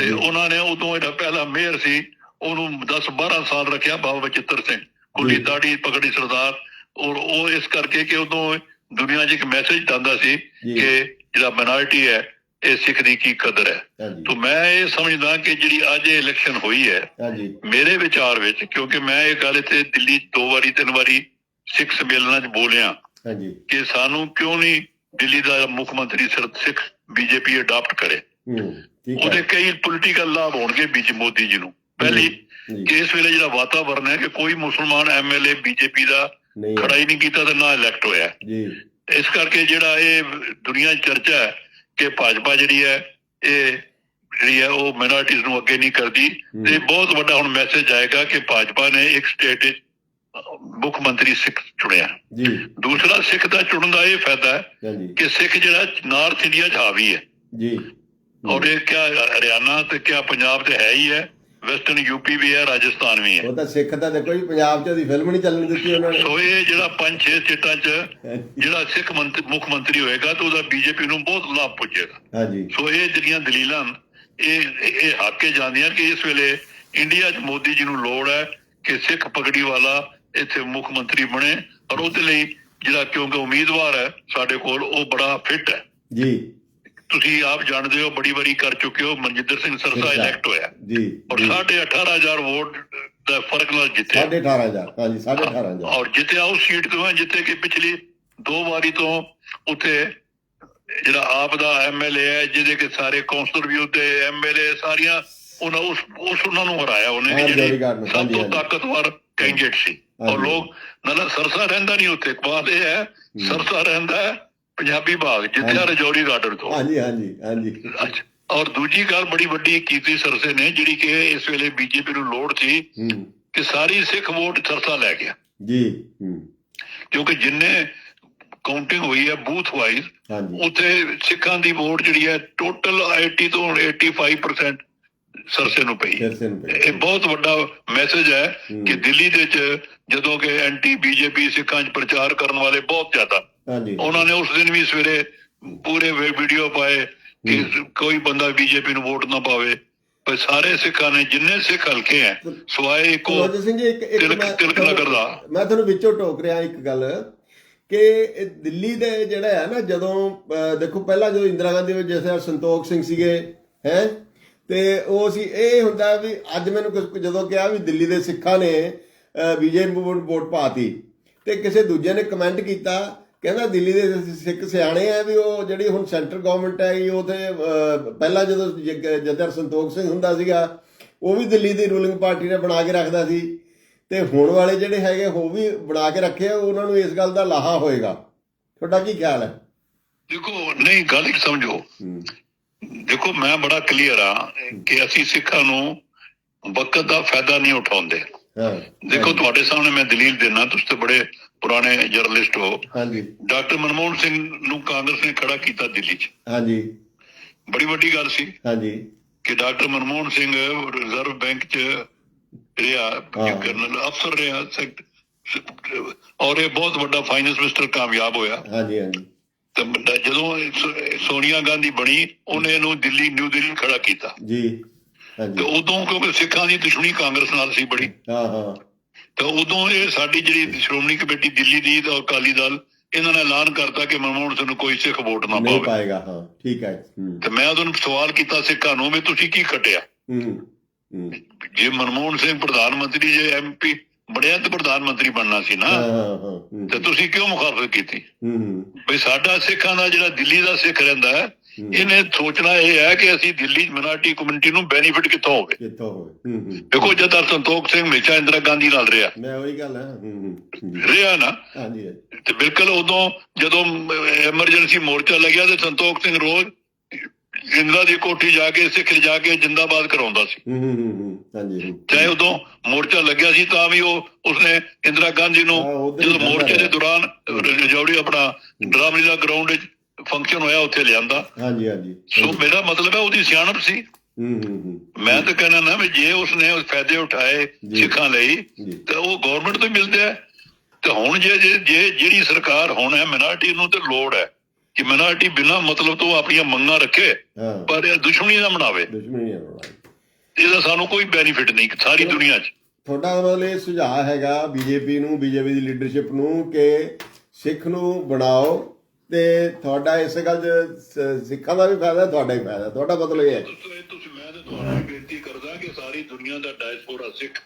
ਤੇ। ਉਹਨਾਂ ਨੇ ਉਦੋਂ ਜਿਹੜਾ ਪਹਿਲਾ ਮੇਅਰ ਸੀ ਉਹਨੂੰ 10 12 ਸਾਲ ਰੱਖਿਆ ਬਾਬਾ ਬਚਿੱਤਰ ਸਿੰਘ। ਕੁੱਲੀ। ਦਾੜੀ ਪਕੜੀ ਸਰਦਾਰ। ਔਰ ਉਹ ਇਸ ਕਰਕੇ ਕਿ ਉਦੋਂ ਦੁਨੀਆ 'ਚ ਇੱਕ ਮੈਸੇਜ ਜਾਂਦਾ ਸੀ। ਕਿ ਜਿਹੜਾ ਮਿਨੋਰਿਟੀ ਹੈ ਇਹ ਸਿੱਖ ਦੀ ਕੀ ਕਦਰ ਹੈ। ਤੋਂ ਮੈਂ ਇਹ ਸਮਝਦਾ ਕਿ ਜਿਹੜੀ ਅੱਜ ਇਹ ਇਲੈਕਸ਼ਨ ਹੋਈ ਹੈ ਮੇਰੇ ਵਿਚਾਰ ਵਿੱਚ ਕਿਉਂਕਿ ਮੈਂ ਇਹ ਗੱਲ ਇੱਥੇ ਦਿੱਲੀ ਦੋ ਵਾਰੀ ਤਿੰਨ ਵਾਰੀ ਸਿੱਖ ਸੰਮੇਲਨਾਂ 'ਚ ਬੋਲਿਆ। ਹਾਂਜੀ ਕਿ ਸਾਨੂੰ ਕਿਉਂ ਨਹੀਂ ਦਿੱਲੀ ਦਾ ਮੁੱਖ ਮੰਤਰੀ ਸਰ ਸਿੱਖ ਬੀਜੇਪੀ ਅਡਾਪਟ ਕਰੇ? ਉਹਦੇ ਕਈ ਪੋਲੀਟੀਕਲ ਲਾਭ ਹੋਣਗੇ ਬੀਜ ਮੋਦੀ ਜੀ ਨੂੰ। ਪਹਿਲੀ ਇਸ ਵੇਲੇ ਜਿਹੜਾ ਵਾਤਾਵਰਣ ਹੈ ਕਿ ਕੋਈ ਮੁਸਲਮਾਨ ਐਮਐਲਏ ਬੀਜੇਪੀ ਦਾ ਖੜਾ ਹੀ ਨਹੀਂ ਕੀਤਾ ਤੇ ਨਾ ਇਲੈਕਟ ਹੋਇਆ। ਜੀ। ਇਸ ਕਰਕੇ ਜਿਹੜਾ ਇਹ ਦੁਨੀਆ ਚਰਚਾ ਹੈ ਕਿ ਭਾਜਪਾ ਜਿਹੜੀ ਹੈ ਇਹ ਜਿਹੜੀ ਹੈ ਉਹ ਮਿਨੋਰਟੀਜ਼ ਨੂੰ ਅੱਗੇ ਨਹੀਂ ਕਰਦੀ। ਤੇ ਬਹੁਤ ਵੱਡਾ ਹੁਣ ਮੈਸੇਜ ਆਏਗਾ ਕਿ ਭਾਜਪਾ ਨੇ ਇੱਕ ਸਟੇਟ ਵਿੱਚ ਮੁੱਖ ਮੰਤਰੀ ਸਿੱਖ ਚੁਣਿਆ। ਜੀ। ਦੂਸਰਾ ਸਿੱਖ ਦਾ ਚੁਣਨ ਦਾ ਇਹ ਫਾਇਦਾ ਹੈ ਕਿ ਸਿੱਖ ਜਿਹੜਾ ਨਾਰਥ ਇੰਡੀਆ 'ਚ ਹਾਵੀ ਹੈ। ਜੀ। ਔਰ ਇਹ ਕਿਆ ਹਰਿਆਣਾ ਤੇ ਕਿਆ ਪੰਜਾਬ ਤੇ ਹੈ ਹੀ ਹੈ ਵੈਸਟਰਨ ਯੂਪੀ ਵੀ ਹੈ ਰਾਜਸਥਾਨ ਵੀ ਹੈ। ਉਹ ਤਾਂ ਸਿੱਖ ਤਾਂ ਦੇਖੋ ਜੀ ਪੰਜਾਬ 'ਚ ਉਹਦੀ ਫਿਲਮ ਨਹੀਂ ਚੱਲਣ ਦਿੱਤੀ ਉਹਨਾਂ ਨੇ। ਸੋ ਇਹ ਜਿਹੜਾ ਪੰਜ ਛੇ ਸਟੇਟਾਂ 'ਚ ਜਿਹੜਾ ਸਿੱਖ ਮੁੱਖ ਮੰਤਰੀ ਹੋਏਗਾ ਤਾਂ ਉਹਦਾ ਬੀਜੇਪੀ ਨੂੰ ਬਹੁਤ ਲਾਭ ਪੁੱਜੇਗਾ। ਹਾਂਜੀ। ਸੋ ਇਹ ਜਿਹੜੀਆਂ ਦਲੀਲਾਂ ਇਹ ਇਹ ਹੱਕ ਜਾਂਦੀਆਂ ਕਿ ਇਸ ਵੇਲੇ ਇੰਡੀਆ 'ਚ ਮੋਦੀ ਜੀ ਨੂੰ ਲੋੜ ਹੈ ਕਿ ਸਿੱਖ ਪਗੜੀ ਵਾਲਾ ਇੱਥੇ ਮੁੱਖ ਮੰਤਰੀ ਬਣੇ ਔਰ ਉਹਦੇ ਲਈ ਜਿਹੜਾ ਕਿਉਂਕਿ ਉਮੀਦਵਾਰ ਹੈ ਸਾਡੇ ਕੋਲ ਉਹ ਬੜਾ ਫਿੱਟ ਹੈ। ਜੀ। ਤੁਸੀਂ ਆਪ ਜਾਣਦੇ ਹੋ ਬੜੀ ਵਾਰੀ ਕਰ ਚੁੱਕੇ ਹੋ ਮਨਜਿੰਦਰ ਸਿੰਘ ਸਰਸਾ। ਇਲੈਕਟ ਹੋਇਆ ਜੀ ਔਰ ਜੀ। 18500 ਵੋਟ ਦਾ ਫ਼ਰਕ ਨਾਲ ਜਿੱਤਿਆ ਸਾਢੇ 18000 ਹਾਂਜੀ ਸਾਢੇ 18000 ਔਰ ਜਿੱਤਿਆ ਉਸ ਸੀਟ ਤੋਂ ਹੈ ਜਿੱਥੇ ਕਿ ਪਿਛਲੀ ਦੋ ਵਾਰੀ ਤੋਂ ਉੱਥੇ ਜਿਹੜਾ ਆਪ ਦਾ ਐਮਐਲਏ ਹੈ ਜਿਹਦੇ ਕਿ ਸਾਰੇ ਕੌਂਸਲਰ ਵੀ ਉੱਤੇ ਐਮਐਲਏ ਸਾਰੀਆਂ ਉਹਨਾਂ ਉਸ ਉਸ ਉਹਨਾਂ ਨੂੰ ਹਰਾਇਆ ਉਹਨੇ ਜਿਹੜੀ ਸਭ ਤੋਂ। ਤਾਕਤਵਰ ਕੈਂਡੀਡੇਟ ਸੀ ਔਰ। ਲੋਕ ਨਾਲੇ ਸਰਸਾ ਰਹਿੰਦਾ ਨਹੀਂ ਉੱਥੇ ਬਾਤ ਇਹ ਹੈ ਸਰਸਾ ਰਹਿੰਦਾ ਹੈ ਪੰਜਾਬੀ ਬਾਗ ਜਿੱਥੇ ਹਾਂਜੀ। ਰਜੌਰੀ ਗਾਰਡਨ ਤੋਂ। ਹਾਂਜੀ ਹਾਂਜੀ ਹਾਂਜੀ। ਅੱਛਾ ਔਰ ਦੂਜੀ ਗੱਲ ਬੜੀ ਵੱਡੀ ਕੀਤੀ ਸਰਸੇ ਨੇ ਜਿਹੜੀ ਕਿ ਇਸ ਵੇਲੇ ਬੀਜੇਪੀ ਨੂੰ ਲੋੜ ਸੀ ਕਿ ਸਾਰੀ ਸਿੱਖ ਵੋਟ ਸਰਸਾ ਲੈ ਗਿਆ। ਜੀ ਕਿਉਂਕਿ ਜਿੰਨੇ ਕਾਊਂਟਿੰਗ ਹੋਈ ਹੈ ਬੂਥ ਵਾਈਜ਼ ਹਾਂਜੀ। ਉੱਥੇ ਸਿੱਖਾਂ ਦੀ ਵੋਟ ਜਿਹੜੀ ਹੈ ਟੋਟਲ 80 ਤੋਂ 85% ਸਰਸੇ ਨੂੰ ਪਈ। ਇਹ ਬਹੁਤ ਵੱਡਾ ਮੈਸੇਜ ਹੈ ਹੂੰ। ਕਿ ਦਿੱਲੀ ਦੇ ਵਿੱਚ ਜਦੋਂ ਕਿ ਐਂਟੀ ਬੀਜੇਪੀ ਸਿੱਖਾਂ 'ਚ ਪ੍ਰਚਾਰ ਕਰਨ ਵਾਲੇ ਬਹੁਤ ਜ਼ਿਆਦਾ ਹਾਂਜੀ। ਉਹਨਾਂ ਨੇ ਉਸ ਦਿਨ ਵੀ ਸਵੇਰੇ ਪੂਰੇ ਵੀਡੀਓ ਪਾਏ ਕਿ ਕੋਈ ਬੰਦਾ ਬੀਜੇਪੀ ਨੂੰ ਵੋਟ ਨਾ ਪਾਵੇ। ਪਰ ਸਾਰੇ ਸਿੱਖਾਂ ਨੇ ਜਿੰਨੇ ਸਿੱਖ ਹਲਕੇ ਹੈ ਸਵਾਏ ਇੱਕੋ ਸਿੰਘ ਜੀ ਇੱਕ ਇੱਕ ਮੈਂ ਤਿਲਕ ਨਗਰ ਦਾ। ਮੈਂ ਤੁਹਾਨੂੰ ਵਿੱਚੋਂ ਟੋਕ ਰਿਹਾ ਇੱਕ ਗੱਲ ਕਿ ਦਿੱਲੀ ਦੇ ਜਿਹੜਾ ਹੈ ਨਾ ਜਦੋਂ ਦੇਖੋ ਪਹਿਲਾਂ ਜਦੋਂ ਇੰਦਰਾ ਗਾਂਧੀ ਵਿੱਚ ਜਿਵੇਂ ਸੰਤੋਖ ਸਿੰਘ ਸੀਗੇ ਹੈ ਤੇ ਉਹ ਸੀ ਇਹ ਹੁੰਦਾ ਵੀ ਅੱਜ ਮੈਨੂੰ ਜਦੋਂ ਕਿਹਾ ਵੀ ਦਿੱਲੀ ਦੇ ਸਿੱਖਾਂ ਨੇ ਬੀਜੇਪੀ ਨੂੰ ਵੋਟ ਪਾਤੀ ਤੇ ਕਿਸੇ ਦੂਜੇ ਨੇ ਕਮੈਂਟ ਕੀਤਾ ਕਹਿੰਦਾ ਦਿੱਲੀ ਦੇ ਸਿੱਖ ਸਿਆਣੇ ਆ ਵੀ ਉਹ ਜਿਹੜੀ ਹੁਣ ਸੈਂਟਰ ਗਵਰਨਮੈਂਟ ਹੈ ਉਹ ਤੇ ਅਹ, ਪਹਿਲਾਂ ਜਦੋਂ ਜਦਰ ਸੰਤੋਖ ਸਿੰਘ ਹੁੰਦਾ ਸੀਗਾ ਉਹ ਵੀ ਦਿੱਲੀ ਦੀ ਰੂਲਿੰਗ ਪਾਰਟੀ ਨੇ ਬਣਾ ਕੇ ਰੱਖਦਾ ਸੀ। ਤੇ ਹੁਣ ਵਾਲੇ ਜਿਹੜੇ ਹੈਗੇ ਉਹ ਵੀ ਬਣਾ ਕੇ ਰੱਖੇ ਉਹਨਾਂ ਨੂੰ ਇਸ ਗੱਲ ਦਾ ਲਾਹਾ ਹੋਏਗਾ। ਤੁਹਾਡਾ ਕੀ ਖਿਆਲ ਹੈ? ਦੇਖੋ ਨਹੀਂ ਗੱਲ ਇੱਕ ਸਮਝੋ। ਦੇਖੋ ਮੈਂ ਬੜਾ ਕਲੀਅਰ ਆ ਕਿ ਅਸੀਂ ਸਿੱਖਾਂ ਨੂੰ ਵਕਤ ਦਾ ਫਾਇਦਾ ਨਹੀਂ ਉਠਾਉਂਦੇ। ਦੇਖੋ ਤੁਹਾਡੇ ਸਾਹਮਣੇ ਮੈਂ ਦਲੀਲ ਦੇਣਾ ਤੁਸੀਂ ਤੇ ਬੜੇ ਪੁਰਾਣੇ ਜਰਨਲਿਸਟ ਹੋ। ਹਾਂਜੀ। ਡਾਕਟਰ ਮਨਮੋਹਨ ਸਿੰਘ ਨੂੰ ਕਾਂਗਰਸ ਨੇ ਖੜਾ ਕੀਤਾ ਦਿੱਲੀ 'ਚ। ਹਾਂਜੀ। ਬੜੀ ਵੱਡੀ ਗੱਲ ਸੀ। ਹਾਂਜੀ। ਕਿ doctor Manmohan Singh reserve bank 'ਚ ਰਿਹਾ। ਕਰਨਲ ਅਫਸਰ ਰਿਹਾ ਔਰ ਇਹ ਬਹੁਤ ਵੱਡਾ ਫਾਈਨੈਂਸ ਮਿਨਿਸਟਰ ਕਾਮਯਾਬ ਹੋਇਆ। ਹਾਂਜੀ ਹਾਂਜੀ। ਤੇ ਜਦੋਂ ਸੋਨੀਆ ਗਾਂਧੀ ਬਣੀ ਉਹਨੇ ਇਹਨੂੰ ਦਿੱਲੀ ਨਿਊ ਦਿੱਲੀ ਖੜਾ ਕੀਤਾ। ਜੀ। ਤੇ ਉਦੋਂ ਕਿਉਂਕਿ ਸਿੱਖਾਂ ਦੀ ਦੁਸ਼ਮਣੀ ਕਾਂਗਰਸ ਨਾਲ ਸੀ ਬੜੀ। ਹਾਂ ਹਾਂ। ਤੇ ਉਦੋਂ ਇਹ ਸਾਡੀ ਜਿਹੜੀ ਸ਼੍ਰੋਮਣੀ ਕਮੇਟੀ ਦਿੱਲੀ ਦੀ ਤੇ ਅਕਾਲੀ ਦਲ ਇਹਨਾਂ ਨੇ ਐਲਾਨ ਕਰਤਾ ਕਿ ਮਨਮੋਹਨ ਸਿੰਘ ਨੂੰ ਕੋਈ ਸਿੱਖ ਵੋਟ ਨਾ ਨਹੀਂ ਪਾਵੇ। ਪਾਏਗਾ ਹਾਂ। ਠੀਕ ਹੈ। ਤੇ ਮੈਂ ਉਹਨਾਂ ਨੂੰ ਸਵਾਲ ਕੀਤਾ ਸਿੱਖਾਂ ਨੂੰ ਵੀ ਤੁਸੀਂ ਕੀ ਖੱਟਿਆ? ਹੂੰ ਜੇ ਮਨਮੋਹਨ ਸਿੰਘ ਪ੍ਰਧਾਨ ਮੰਤਰੀ ਜੇ ਐਮਪੀ ਬਣਿਆ ਤੇ ਪ੍ਰਧਾਨ ਮੰਤਰੀ ਬਣਨਾ ਸੀ ਨਾ ਤੇ ਤੁਸੀਂ ਕਿਉਂ ਮੁਖਾਲਫਤ ਕੀਤੀ? ਹੂੰ। ਵੀ ਸਾਡਾ ਸਿੱਖਾਂ ਦਾ ਜਿਹੜਾ ਦਿੱਲੀ ਦਾ ਸਿੱਖ ਰਹਿੰਦਾ ਹੂੰ। ਇਹਨੇ ਸੋਚਣਾ ਇਹ ਹੈ ਕਿ ਅਸੀਂ ਦਿੱਲੀ ਮਿnority ਕਮਿਊਨਿਟੀ ਨੂੰ ਬੈਨੀਫਿਟ ਕਿੱਥੋਂ ਹੋਵੇ? ਕਿੱਥੋਂ ਹੋਵੇ? ਹੂੰ ਹੂੰ। ਦੇਖੋ ਜਦ ਸੰਤੋਖ ਸਿੰਘ ਹਮੇਸ਼ਾ ਇੰਦਰਾ ਗਾਂਧੀ ਨਾਲ ਰਿਹਾ। ਮੈਂ ਉਹੀ ਗੱਲ ਹੈ ਹੂੰ ਹੂੰ, ਰਿਹਾ ਨਾ? ਹਾਂਜੀ ਤੇ ਬਿਲਕੁਲ ਉਦੋਂ ਜਦੋਂ ਐਮਰਜੈਂਸੀ ਮੋਰਚਾ ਲੱਗਿਆ ਤੇ ਸੰਤੋਖ ਸਿੰਘ ਰੋਜ਼ ਇੰਦਰਾ ਦੀ ਕੋਠੀ ਜਾ ਕੇ ਸਿੱਖ ਜਾ ਕੇ ਜਿੰਦਾਬਾਦ ਕਰਾਉਂਦਾ ਸੀ। ਹੂੰ ਹੂੰ ਹਾਂਜੀ। ਚਾਹੇ ਉਦੋਂ ਮੋਰਚਾ ਲੱਗਿਆ ਸੀ ਤਾਂ ਵੀ ਉਹ ਉਸਨੇ ਇੰਦਰਾ ਗਾਂਧੀ ਨੂੰ ਜਦੋਂ ਜਾਂਦਾ ਮੋਰਚੇ ਦੇ। ਦੌਰਾਨ ਰਜੌੜੀ ਆਪਣਾ ਡਰਾਮਲੀਲਾ ਗਰਾਊਂਡ ਵਿੱਚ ਫੰਕਸ਼ਨ ਹੋਇਆ ਉੱਥੇ ਲਿਆਂਦਾ। ਹਾਂਜੀ ਹਾਂਜੀ। ਸੋ ਮੇਰਾ ਮਤਲਬ ਹੈ ਉਹਦੀ ਸਿਆਣਪ ਸੀ। ਮੈਂ ਤਾਂ ਕਹਿੰਦਾ ਨਾ ਵੀ ਜੇ ਉਸਨੇ ਉਸ ਫਾਇਦੇ ਉਠਾਏ। ਸਿੱਖਾਂ ਲਈ ਤੇ ਉਹ ਗਵਰਨਮੈਂਟ ਤੋਂ ਮਿਲਦੇ ਆ ਤੇ ਹੁਣ ਜੇ ਜੇ ਜਿਹੜੀ ਸਰਕਾਰ ਹੁਣ ਹੈ ਮਿnority ਨੂੰ ਤੇ ਲੋੜ ਹੈ ਕਿ ਮਿnority ਬਿਨਾਂ ਮਤਲਬ ਤੋਂ ਆਪਣੀਆਂ ਮੰਗਾਂ ਰੱਖੇ ਪਰ ਇਹ ਦੁਸ਼ਮਣੀ ਨਾ ਬਣਾਵੇ। ਦੁਸ਼ਮਣੀ ਨਹੀਂ ਹੋਣਾ ਇਹਦਾ ਸਾਨੂੰ ਕੋਈ ਬੈਨੀਫਿਟ ਨਹੀਂ ਸਾਰੀ ਦੁਨੀਆ 'ਚ। ਤੁਹਾਡਾ ਮਤਲਬ ਇਹ ਸੁਝਾਅ ਹੈਗਾ ਬੀਜੇਪੀ ਨੂੰ ਬੀਜੇਪੀ ਦੀ ਲੀਡਰਸ਼ਿਪ ਨੂੰ ਕਿ ਸਿੱਖ ਨੂੰ ਬਣਾਓ ਤੇ ਤੁਹਾਡਾ ਇਸ ਗੱਲ ਸ- ਸਿੱਖਾਂ ਦਾ ਵੀ ਫਾਇਦਾ ਤੁਹਾਡਾ ਹੀ ਫਾਇਦਾ। ਤੁਹਾਡਾ ਮਤਲਬ ਇਹ ਹੈ। ਤੁਸੀਂ ਮੈਂ ਤਾਂ ਤੁਹਾਨੂੰ ਬੇਨਤੀ ਕਰਦਾ ਕਿ ਸਾਰੀ ਦੁਨੀਆ ਦਾ ਡਾਇਸਪੋਰਾ ਸਿੱਖ।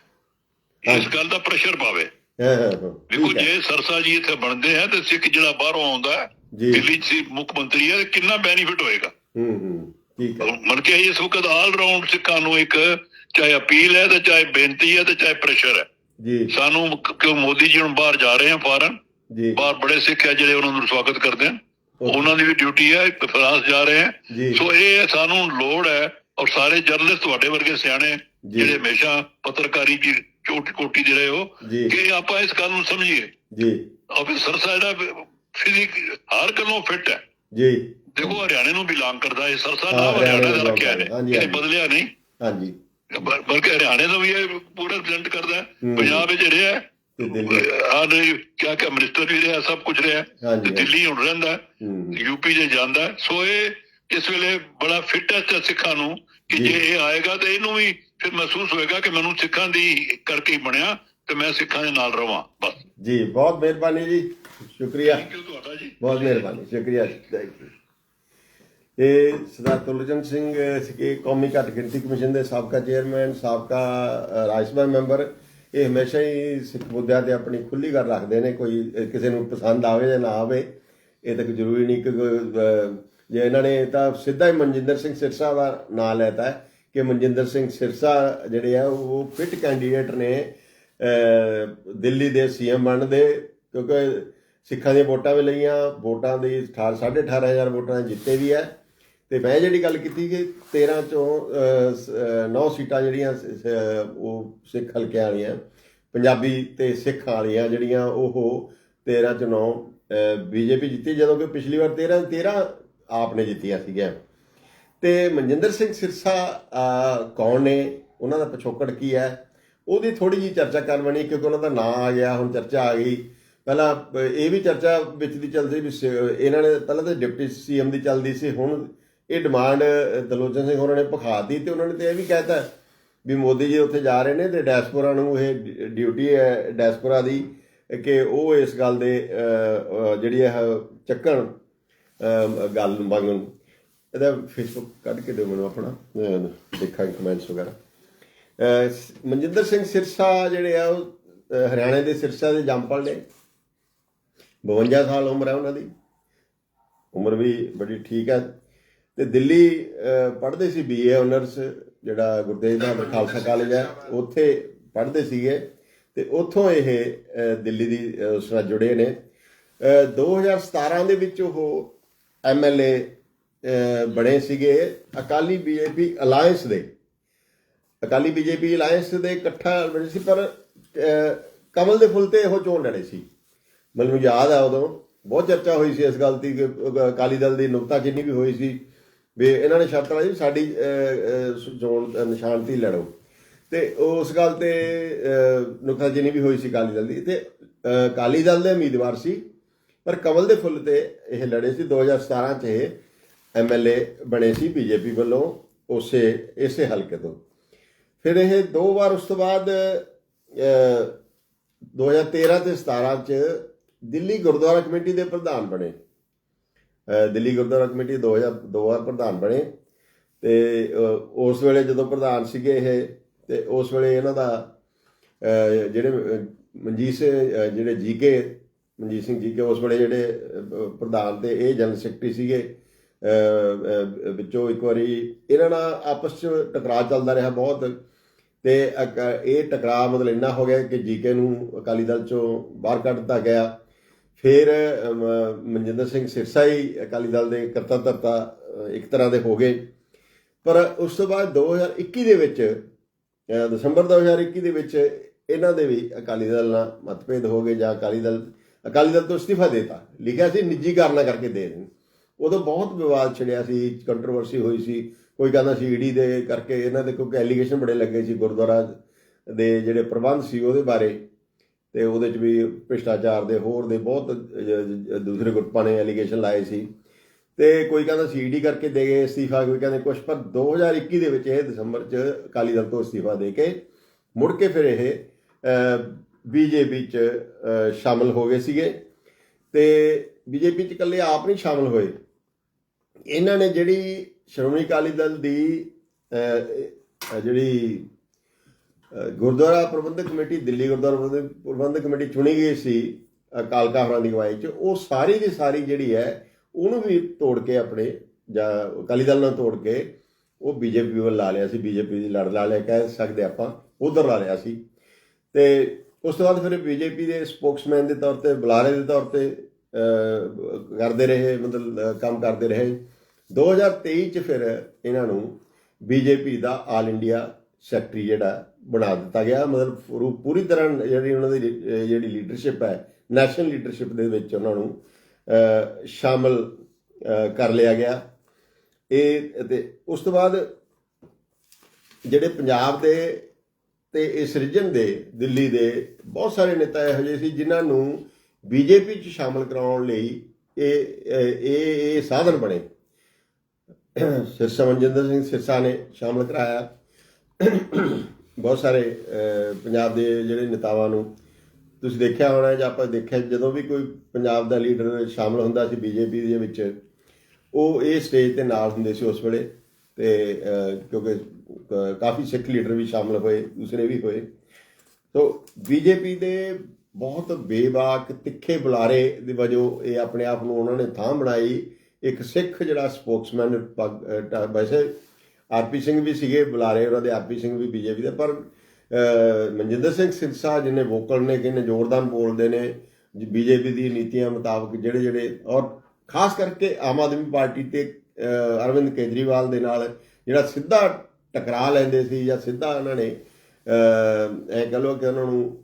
ਇਸ ਗੱਲ ਦਾ ਪ੍ਰੈਸ਼ਰ ਪਾਵੇ। ਹਾਂ ਹਾਂ ਹਾਂ, ਦੇਖੋ ਜੇ ਸਰਸਾ ਜੀ ਇੱਥੇ ਬਣਦੇ ਆ ਤੇ ਸਿੱਖ ਜਿਹੜਾ ਬਾਹਰੋਂ ਆਉਂਦਾ। ਦਿੱਲੀ 'ਚ ਮੁੱਖ ਮੰਤਰੀ ਹੈ ਕਿੰਨਾ ਬੈਨੀਫਿਟ ਹੋਏਗਾ? ਹੂੰ ਹੂੰ। ਠੀਕ ਹੈ। ਮਨ ਕੇ ਇਸ ਵਕਤ ਆਲ ਰਾਉਂਡ ਸਿੱਖਾਂ ਨੂੰ ਇੱਕ ਚਾਹੇ ਅਪੀਲ ਹੈ ਤੇ ਚਾਹੇ ਬੇਨਤੀ ਹੈ ਤੇ ਚਾਹੇ ਪ੍ਰੈਸ਼ਰ ਹੈ। ਜੀ। ਸਾਨੂੰ ਕਿਉਂ ਮੋਦੀ ਜੀ ਹੁਣ ਬਾਹਰ ਜਾ ਰਹੇ ਆ ਫਾਰਨ ਜੀ ਬਾਹਰ ਬੜੇ ਸਿੱਖ ਹੈ ਜਿਹੜੇ ਉਹਨਾਂ ਨੂੰ ਸਵਾਗਤ ਕਰਦੇ ਹਨ ਉਹਨਾਂ ਦੀ ਵੀ ਡਿਊਟੀ ਹੈ ਫਰਾਂਸ ਜਾ ਰਹੇ ਜੀ। ਹੈ ਸੋ ਇਹ ਸਾਨੂੰ ਲੋੜ ਹੈ ਔਰ ਸਾਰੇ ਜਰਨਲਿਸਟ ਤੁਹਾਡੇ ਵਰਗੇ ਸਿਆਣੇ। ਜਿਹੜੇ ਹਮੇਸ਼ਾ ਪੱਤਰਕਾਰੀ ਦੀ ਚੋਟ ਕੋਟੀ ਦੇ ਰਹੇ ਹੋ। ਕਿ ਆਪਾਂ ਇਸ ਗੱਲ ਨੂੰ ਸਮਝੀਏ ਜੀ ਅਫਸਰ ਜਿਹੜਾ ਫਿਜ਼ਿਕ ਹਰ ਗੱਲੋਂ ਫਿੱਟ ਹੈ ਜੀ ਦੇਖੋ ਹਰਿਆਣੇ ਨੂੰ ਬਿਲੋਂਗ ਕਰਦਾ ਹੈ ਸਰਸਾ ਨਾਮ ਹਰਿਆਣੇ ਦਾ ਰੱਖਿਆ ਨੇ ਇਹ। ਬਦਲਿਆ ਨਹੀਂ ਹਾਂਜੀ ਬਲਕਿ ਹਰਿਆਣੇ ਦਾ ਵੀ ਇਹ ਪੂਰਾ ਰਿਪਰੈਜ਼ੈਂਟ ਕਰਦਾ। ਪੰਜਾਬ ਵਿੱਚ ਰਿਹਾ ਹੈ। ਤੇ ਦਿੱਲੀ। ਆ ਨਹੀਂ ਕਿਆ ਕਿ ਮਿਨਿਸਟਰ ਵੀ ਰਿਹਾ ਸਭ ਕੁਝ ਰਿਹਾ। ਹਾਂਜੀ, ਤੇ ਦਿੱਲੀ ਹੁਣ ਰਹਿੰਦਾ ਹੈ, ਹੂੰ ਯੂਪੀ ਜੇ ਜਾਂਦਾ ਹੈ। ਸੋ ਇਹ ਇਸ ਵੇਲੇ ਬੜਾ ਫਿੱਟ ਹੈ ਸਿੱਖਾਂ ਨੂੰ ਕਿ ਜੀ। ਜੇ ਇਹ ਆਏਗਾ ਤੇ ਇਹਨੂੰ ਵੀ ਫਿਰ ਮਹਿਸੂਸ ਹੋਏਗਾ ਕਿ ਮੈਨੂੰ ਸਿੱਖਾਂ ਦੀ ਕਰਕੇ ਹੀ ਬਣਿਆ ਤੇ ਮੈਂ ਸਿੱਖਾਂ ਦੇ ਨਾਲ ਰਵਾਂ ਬਸ। ਜੀ ਬਹੁਤ ਮਿਹਰਬਾਨੀ ਜੀ। ਸ਼ੁਕਰੀਆ। ਥੈਂਕ ਯੂ ਤੁਹਾਡਾ ਜੀ। ਬਹੁਤ ਮਿਹਰਬਾਨੀ ਸ਼ੁਕਰੀਆ ਥੈਂਕ ਯੂ ਇਹ ਸਰਦਾਰ ਤੁਲਜਨ ਸਿੰਘ ਸੀਗੇ ਕੌਮੀ ਘੱਟ ਗਿਣਤੀ ਕਮਿਸ਼ਨ ਦੇ ਸਾਬਕਾ ਚੇਅਰਮੈਨ ਸਾਬਕਾ ਅ, ਰਾਜ ਸਭਾ ਮੈਂਬਰ ਇਹ ਹਮੇਸ਼ਾ ਹੀ ਸਿੱਖ ਮੁੱਦਿਆਂ ਤੇ ਆਪਣੀ ਖੁੱਲੀ ਗੱਲ ਰੱਖਦੇ ਨੇ, ਕੋਈ ਕਿਸੇ ਨੂੰ ਪਸੰਦ ਆਵੇ ਜਾਂ ਨਾ ਆਵੇ, ਇਹ ਤਾਂ ਜ਼ਰੂਰੀ ਨਹੀਂ ਕਿ ਜੇ ਇਹਨਾਂ ਨੇ ਤਾਂ ਸਿੱਧਾ ਹੀ ਮਨਜਿੰਦਰ ਸਿੰਘ ਸਿਰਸਾ ਦਾ ਨਾਮ ਲੈਤਾ ਹੈ ਕਿ ਮਨਜਿੰਦਰ ਸਿੰਘ ਸਿਰਸਾ ਜਿਹੜੇ ਆ, ਉਹ ਫਿੱਟ ਕੈਂਡੀਡੇਟ ਨੇ ਦਿੱਲੀ ਦੇ ਸੀਐਮ ਬਣਨ ਦੇ, ਕਿਉਂਕਿ ਸਿੱਖਾਂ ਦੀਆਂ ਵੋਟਾਂ ਵੀ ਲਈਆਂ, ਵੋਟਾਂ ਦੀ 18 18500 ਵੋਟਾਂ ਨਾਲ ਜਿੱਤੇ ਵੀ ਹੈ। ਤੇ ਮੈਂ ਜਿਹੜੀ ਗੱਲ ਕੀਤੀ ਕਿ 13 ਚੋਂ 9 ਸੀਟਾਂ ਜਿਹੜੀਆਂ ਉਹ ਸਿੱਖ ਹਲਕਿਆਂ ਵਾਲੀਆਂ, ਪੰਜਾਬੀ ਤੇ ਸਿੱਖ ਵਾਲੀਆਂ ਜਿਹੜੀਆਂ ਉਹ 13 ਚ 9 ਬੀਜੇਪੀ ਜਿੱਤੀ, ਜਦੋਂ ਕਿ ਪਿਛਲੀ ਵਾਰ 13 13 ਆਪ ਨੇ ਜਿੱਤੀਆਂ ਸੀਗੀਆਂ। ਤੇ ਮਨਜਿੰਦਰ ਸਿੰਘ ਸਿਰਸਾ ਕੌਣ ਨੇ? ਉਹਨਾਂ ਦਾ ਪਿਛੋਕੜ ਕੀ ਹੈ? ਉਹਦੀ ਥੋੜੀ ਜੀ ਚਰਚਾ ਕਰਨ ਬਣੀ, ਕਿਉਂਕਿ ਉਹਨਾਂ ਦਾ ਨਾਂ ਆ ਗਿਆ, ਹੁਣ ਚਰਚਾ ਆ ਗਈ। ਪਹਿਲਾਂ ਇਹ ਵੀ ਚਰਚਾ ਵਿੱਚ ਦੀ ਚੱਲਦੀ ਵੀ ਸ- ਇਹਨਾਂ ਨੇ, ਪਹਿਲਾਂ ਤਾਂ ਡਿਪਟੀ ਸੀਐਮ ਦੀ ਚੱਲਦੀ ਸੀ, ਹੁਣ ਇਹ ਡਿਮਾਂਡ ਦਲੋਚਨ ਸਿੰਘ ਹੋਰਾਂ ਨੇ ਪਖਾਤੀ ਤੇ ਉਹਨਾਂ ਨੇ ਤੇ ਇਹ ਵੀ ਕਹਿਤਾ ਵੀ ਮੋਦੀ ਜੀ ਉੱਥੇ ਜਾ ਰਹੇ ਨੇ ਤੇ ਡੈਸਪੋਰਾ ਨੂੰ ਇਹ ਡਿਊਟੀ ਹੈ ਡੈਸਪੋਰਾ ਦੀ, ਕਿ ਉਹ ਇਸ ਗੱਲ ਦੇ ਜਿਹੜੀ ਇਹ ਚੱਕਣ ਗੱਲ ਨੂੰ ਮੰਗਣ ਇਹਦਾ ਫੇਸਬੁੱਕ ਕੱਢ ਕੇ ਦਿਓ ਮੈਨੂੰ ਆਪਣਾ ਅਹ ਦੇਖਾਂਗੇ ਕਮੈਂਟਸ ਵਗੈਰਾ। ਮਨਜਿੰਦਰ ਸਿੰਘ ਸਿਰਸਾ ਜਿਹੜੇ ਆ, ਉਹ ਹਰਿਆਣੇ ਦੇ ਸਿਰਸਾ ਦੇ ਜੰਪਲ ਨੇ। 52 ਸਾਲ ਉਮਰ ਹੈ ਉਹਨਾਂ ਦੀ। ਉਮਰ ਵੀ ਬੜੀ ਠੀਕ ਹੈ। ਤੇ ਦਿੱਲੀ ਪੜ੍ਹਦੇ ਸੀ ਬੀਏ ਆਨਰਸ ਜਿਹੜਾ ਗੁਰਦੇਵ ਬਹਾਦਰ ਖਾਲਸਾ ਕਾਲਜ ਹੈ ਉੱਥੇ ਪੜ੍ਹਦੇ ਸੀਗੇ ਤੇ ਉੱਥੋਂ ਇਹ ਦਿੱਲੀ ਦੀ ਉਸ ਨਾਲ ਜੁੜੇ ਨੇ। ਅਹ, 2017 ਦੇ ਵਿੱਚ ਉਹ ਐਮਐਲਏ ਬਣੇ ਸੀਗੇ ਅਕਾਲੀ ਬੀਜੇਪੀ ਅਲਾਈਅੰਸ ਦੇ। ਅਕਾਲੀ ਬੀਜੇਪੀ ਅਲਾਈਅੰਸ ਦੇ ਇਕੱਠਾ ਬਣੇ ਸੀ ਪਰ ਕਮਲ ਦੇ ਫੁੱਲ ਤੇ ਇਹੋ ਚੋਣ ਲੜੇ ਸੀ। ਮੈਨੂੰ ਯਾਦ ਆ ਉਦੋਂ ਬਹੁਤ ਚਰਚਾ ਹੋਈ ਸੀ ਇਸ ਗੱਲ ਦੀ ਕਿ ਅਕਾਲੀ ਦਲ ਦੀ ਨੁਕਤਾ ਨੁਕਤਾਚੀਨੀ ਵੀ ਹੋਈ ਸੀ। ਵੀ ਇਹਨਾਂ ਨੇ ਸ਼ਰਤ ਲਾਈ ਵੀ ਸਾਡੀ ਅਹ, ਅਹ, ਚੋਣ ਅਹ, ਲੜੋ। ਤੇ ਉਸ ਗੱਲ ਤੇ ਅਹ, ਨੁਕਤਾਚੀਨੀ ਵੀ ਹੋਈ ਸੀ ਅਕਾਲੀ ਦਲ ਦੀ ਤੇ ਅਹ, ਅਕਾਲੀ ਦਲ ਦੇ ਉਮੀਦਵਾਰ ਸੀ ਪਰ ਕਮਲ ਦੇ ਫੁੱਲ ਤੇ ਇਹ ਲੜੇ ਸੀ। 2017 ਚ ਇਹ ਐਮਐਲਏ ਬਣੇ ਸੀ ਬੀਜੇਪੀ ਵੱਲੋਂ ਉਸੇ ਇਸੇ ਹਲਕੇ ਤੋਂ। ਫਿਰ ਇਹ ਦੋ ਵਾਰ ਉਸ ਤੋਂ ਬਾਅਦ ਅਹ, 2013 ਤੇ 17 ਚ ਦਿੱਲੀ ਗੁਰਦੁਆਰਾ ਕਮੇਟੀ ਦੇ ਪ੍ਰਧਾਨ ਬਣੇ। ਦਿੱਲੀ ਗੁਰਦੁਆਰਾ ਕਮੇਟੀ 2000 ਦੋ ਵਾਰ ਪ੍ਰਧਾਨ ਬਣੇ ਤੇ ਉਸ ਵੇਲੇ ਜਦੋਂ ਪ੍ਰਧਾਨ ਸੀਗੇ ਇਹ ਤੇ ਉਸ ਵੇਲੇ ਇਹਨਾਂ ਦਾ ਜਿਹੜੇ ਮਨਜੀਤ ਸਿੰਘ ਅਹ, ਜਿਹੜੇ ਜੀਕੇ ਮਨਜੀਤ ਸਿੰਘ ਜੀਕੇ ਉਸ ਵੇਲੇ ਜਿਹੜੇ ਪ੍ਰਧਾਨ ਤੇ ਇਹ ਜਨਰਲ ਸੈਕਟਰੀ ਸੀਗੇ ਵਿੱਚੋਂ ਇੱਕ ਵਾਰੀ ਇਹਨਾਂ ਨਾਲ ਆਪਸ ਚ ਟਕਰਾਅ ਚੱਲਦਾ ਰਿਹਾ ਬਹੁਤ ਤੇ ਅਕ- ਇਹ ਟਕਰਾਅ ਮਤਲਬ ਇੰਨਾ ਹੋ ਗਿਆ ਕਿ ਜੀਕੇ ਨੂੰ ਅਕਾਲੀ ਦਲ ਚੋਂ ਬਾਹਰ ਕੱਢ ਦਿੱਤਾ ਗਿਆ। ਫਿਰ ਅਮ, ਮਨਜਿੰਦਰ ਸਿੰਘ ਸਿਰਸਾ ਹੀ ਅਕਾਲੀ ਦਲ ਦੇ ਕਰਤਾ ਧਰਤਾ ਇੱਕ ਤਰ੍ਹਾਂ ਦੇ ਹੋ ਗਏ। ਪਰ ਉਸ ਤੋਂ ਬਾਅਦ 2021 ਦੇ ਵਿੱਚ ਅ, ਦਸੰਬਰ 2021 ਦੇ ਵਿੱਚ ਇਹਨਾਂ ਦੇ ਵੀ ਅਕਾਲੀ ਦਲ ਨਾਲ ਮਤਭੇਦ ਹੋ ਗਏ ਜਾਂ ਅਕਾਲੀ ਦਲ ਅਕਾਲੀ ਦਲ ਤੋਂ ਅਸਤੀਫਾ ਦੇਤਾ। ਲਿਖਿਆ ਸੀ ਨਿੱਜੀ ਕਾਰਨਾਂ ਕਰਕੇ ਦੇ ਦੇਣ। ਉਦੋਂ ਬਹੁਤ ਵਿਵਾਦ ਛਿੜਿਆ ਸੀ ਕੰਟਰੋਵਰਸੀ ਹੋਈ ਸੀ। ਕੋਈ ਕਹਿੰਦਾ ਸੀ ਈਡੀ ਦੇ ਕਰਕੇ ਇਹਨਾਂ ਦੇ ਕੋਈ ਐਲੀਗੇਸ਼ਨ ਬੜੇ ਲੱਗੇ ਸੀ ਗੁਰਦੁਆਰਾ ਦੇ ਜਿਹੜੇ ਪ੍ਰਬੰਧ ਸੀ ਉਹਦੇ ਬਾਰੇ। ਤੇ ਉਹਦੇ ਚ ਵੀ ਭ੍ਰਿਸ਼ਟਾਚਾਰ ਦੇ ਹੋਰ ਦੇ ਬਹੁਤ ਦੂਸਰੇ ਗਰੁੱਪਾਂ ਨੇ ਐਲੀਗੇਸ਼ਨ ਲਾਏ ਸੀ। ਤੇ ਕੋਈ ਕਹਿੰਦਾ ਸੀਡੀ ਕਰਕੇ ਦੇ ਗਏ ਅਸਤੀਫਾ ਕੋਈ ਕਹਿੰਦੇ ਕੁਛ ਪਰ 2021 ਦੇ ਵਿੱਚ ਇਹ ਦਸੰਬਰ ਚ ਅਕਾਲੀ ਦਲ ਤੋਂ ਅਸਤੀਫਾ ਦੇ ਕੇ ਮੁੜ ਕੇ ਫਿਰ ਇਹ ਬੀਜੇਪੀ ਚ ਅ, ਸ਼ਾਮਲ ਹੋ ਗਏ ਸੀਗੇ। ਤੇ ਬੀਜੇਪੀ ਚ ਇਕੱਲੇ ਆਪ ਨਹੀਂ ਸ਼ਾਮਲ ਹੋਏ। ਇਹਨਾਂ ਨੇ ਜਿਹੜੀ ਸ਼੍ਰੋਮਣੀ ਅਕਾਲੀ ਦਲ ਦੀ ਜਿਹੜੀ ਗੁਰਦੁਆਰਾ ਪ੍ਰਬੰਧਕ ਕਮੇਟੀ, ਦਿੱਲੀ ਗੁਰਦੁਆਰਾ ਪ੍ਰਬੰਧਕ- ਪ੍ਰਬੰਧਕ ਕਮੇਟੀ ਚੁਣੀ ਗਈ ਸੀ ਕਾਲਕਾ ਹੋਰਾਂ ਦੀ ਅਗਵਾਈ ਚ। ਉਹ ਸਾਰੀ ਦੀ ਸਾਰੀ ਜਿਹੜੀ ਹੈ, ਉਹਨੂੰ ਵੀ ਤੋੜ ਕੇ ਆਪਣੇ, ਜਾਂ ਅਕਾਲੀ ਦਲ ਨਾਲ ਤੋੜ ਕੇ, ਉਹ ਬੀਜੇਪੀ ਵੱਲ ਲਾ ਲਿਆ ਸੀ। ਬੀਜੇਪੀ ਦੀ ਲੜ ਲਾ ਲਿਆ, ਕਹਿ ਸਕਦੇ ਆਪਾਂ, ਉਧਰ ਲਾ ਲਿਆ ਸੀ। ਤੇ ਉਸ ਤੋਂ ਬਾਅਦ ਫਿਰ ਬੀਜੇਪੀ ਦੇ ਸਪੋਕਸਮੈਨ ਦੇ ਤੌਰ ਤੇ, ਬੁਲਾਰੇ ਦੇ ਤੌਰ ਤੇ ਕਰਦੇ ਰਹੇ, ਮਤਲਬ ਕੰਮ ਕਰਦੇ ਰਹੇ। 2023 ਚ ਫਿਰ ਇਹਨਾਂ ਨੂੰ ਬੀਜੇਪੀ ਦਾ ਆਲ ਇੰਡੀਆ ਸੈਕਟਰੀ ਜਿਹੜਾ ਬਣਾ ਦਿੱਤਾ ਗਿਆ। ਮਤਲਬ ਪੂਰੀ- ਪੂਰੀ ਤਰ੍ਹਾਂ ਜਿਹੜੀ ਉਹਨਾਂ ਦੀ ਜਿਹੜੀ ਲੀਡਰਸ਼ਿਪ ਹੈ ਨੈਸ਼ਨਲ ਲੀਡਰਸ਼ਿਪ ਦੇ ਵਿੱਚ ਉਹਨਾਂ ਨੂੰ ਅਹ, ਸ਼ਾਮਲ ਕਰ ਲਿਆ ਗਿਆ। ਇਹ ਤੇ ਉਸ ਤੋਂ ਬਾਅਦ ਜਿਹੜੇ ਪੰਜਾਬ ਦੇ ਤੇ ਇਸ ਰੀਜਨ ਦੇ ਦਿੱਲੀ ਦੇ ਬਹੁਤ ਸਾਰੇ ਨੇਤਾ ਇਹੋ ਜਿਹੇ ਸੀ ਜਿਨ੍ਹਾਂ ਨੂੰ ਬੀਜੇਪੀ ਚ ਸ਼ਾਮਲ ਕਰਾਉਣ ਲਈ ਇਹ ਇਹ ਇਹ ਸਾਧਨ ਬਣੇ। ਸਿਰਸਾ ਮਨਜਿੰਦਰ ਸਿੰਘ ਸਿਰਸਾ ਨੇ ਸ਼ਾਮਲ ਕਰਾਇਆ। ਬਹੁਤ ਸਾਰੇ ਪੰਜਾਬ ਦੇ ਜਿਹੜੇ ਨੇਤਾਵਾਂ ਨੂੰ ਤੁਸੀਂ ਦੇਖਿਆ ਹੋਣਾ ਜਾਂ ਆਪਾਂ ਦੇਖਿਆ, ਜਦੋਂ ਵੀ ਕੋਈ ਪੰਜਾਬ ਦਾ ਲੀਡਰ ਸ਼ਾਮਲ ਹੁੰਦਾ ਸੀ ਬੀਜੇਪੀ ਦੇ ਵਿੱਚ, ਉਹ ਇਹ ਸਟੇਜ ਤੇ ਨਾਲ ਹੁੰਦੇ ਸੀ ਉਸ ਵੇਲੇ ਤੇ ਕਿਉਂਕਿ ਕਾਫੀ ਸਿੱਖ ਲੀਡਰ ਵੀ ਸ਼ਾਮਲ ਹੋਏ, ਦੂਸਰੇ ਵੀ ਹੋਏ। ਸੋ ਬੀਜੇਪੀ ਦੇ ਬਹੁਤ ਬੇਬਾਕ, ਤਿੱਖੇ ਬੁਲਾਰੇ ਦੇ ਵਜੋਂ ਇਹ ਆਪਣੇ ਆਪ ਨੂੰ ਉਹਨਾਂ ਨੇ ਥਾਂ ਬਣਾਈ। ਇੱਕ ਸਿੱਖ ਜਿਹੜਾ ਸਪੋਕਸਮੈਨ ਵੈਸੇ ਆਰਪੀ ਸਿੰਘ ਵੀ ਸੀਗੇ, ਬੁਲਾਰੇ ਉਹਨਾਂ ਦੇ ਆਰਪੀ ਸਿੰਘ ਵੀ ਬੀਜੇਪੀ ਦੇ, ਪਰ ਮਨਜਿੰਦਰ ਸਿੰਘ ਸਿਰਸਾ ਜਿਹਨੇ ਵੋਕਲ ਨੇ, ਕਿਨੇ ਜ਼ੋਰਦਾਰ ਬੋਲਦੇ ਨੇ, ਬੀਜੇਪੀ ਦੀ ਨੀਤੀਆਂ ਮੁਤਾਬਕ ਜਿਹੜੇ ਜਿਹੜੇ, ਔਰ ਖਾਸ ਕਰਕੇ ਆਮ ਆਦਮੀ ਪਾਰਟੀ ਤੇ ਅਰਵਿੰਦ ਕੇਜਰੀਵਾਲ ਦੇ ਨਾਲ ਜਿਹੜਾ ਸਿੱਧਾ ਟਕਰਾ ਲੈਂਦੇ ਸੀ ਜਾਂ ਸਿੱਧਾ ਉਹਨਾਂ ਨੇ ਇਹ ਕਹ ਲਓ ਕਿ ਉਹਨਾਂ ਨੂੰ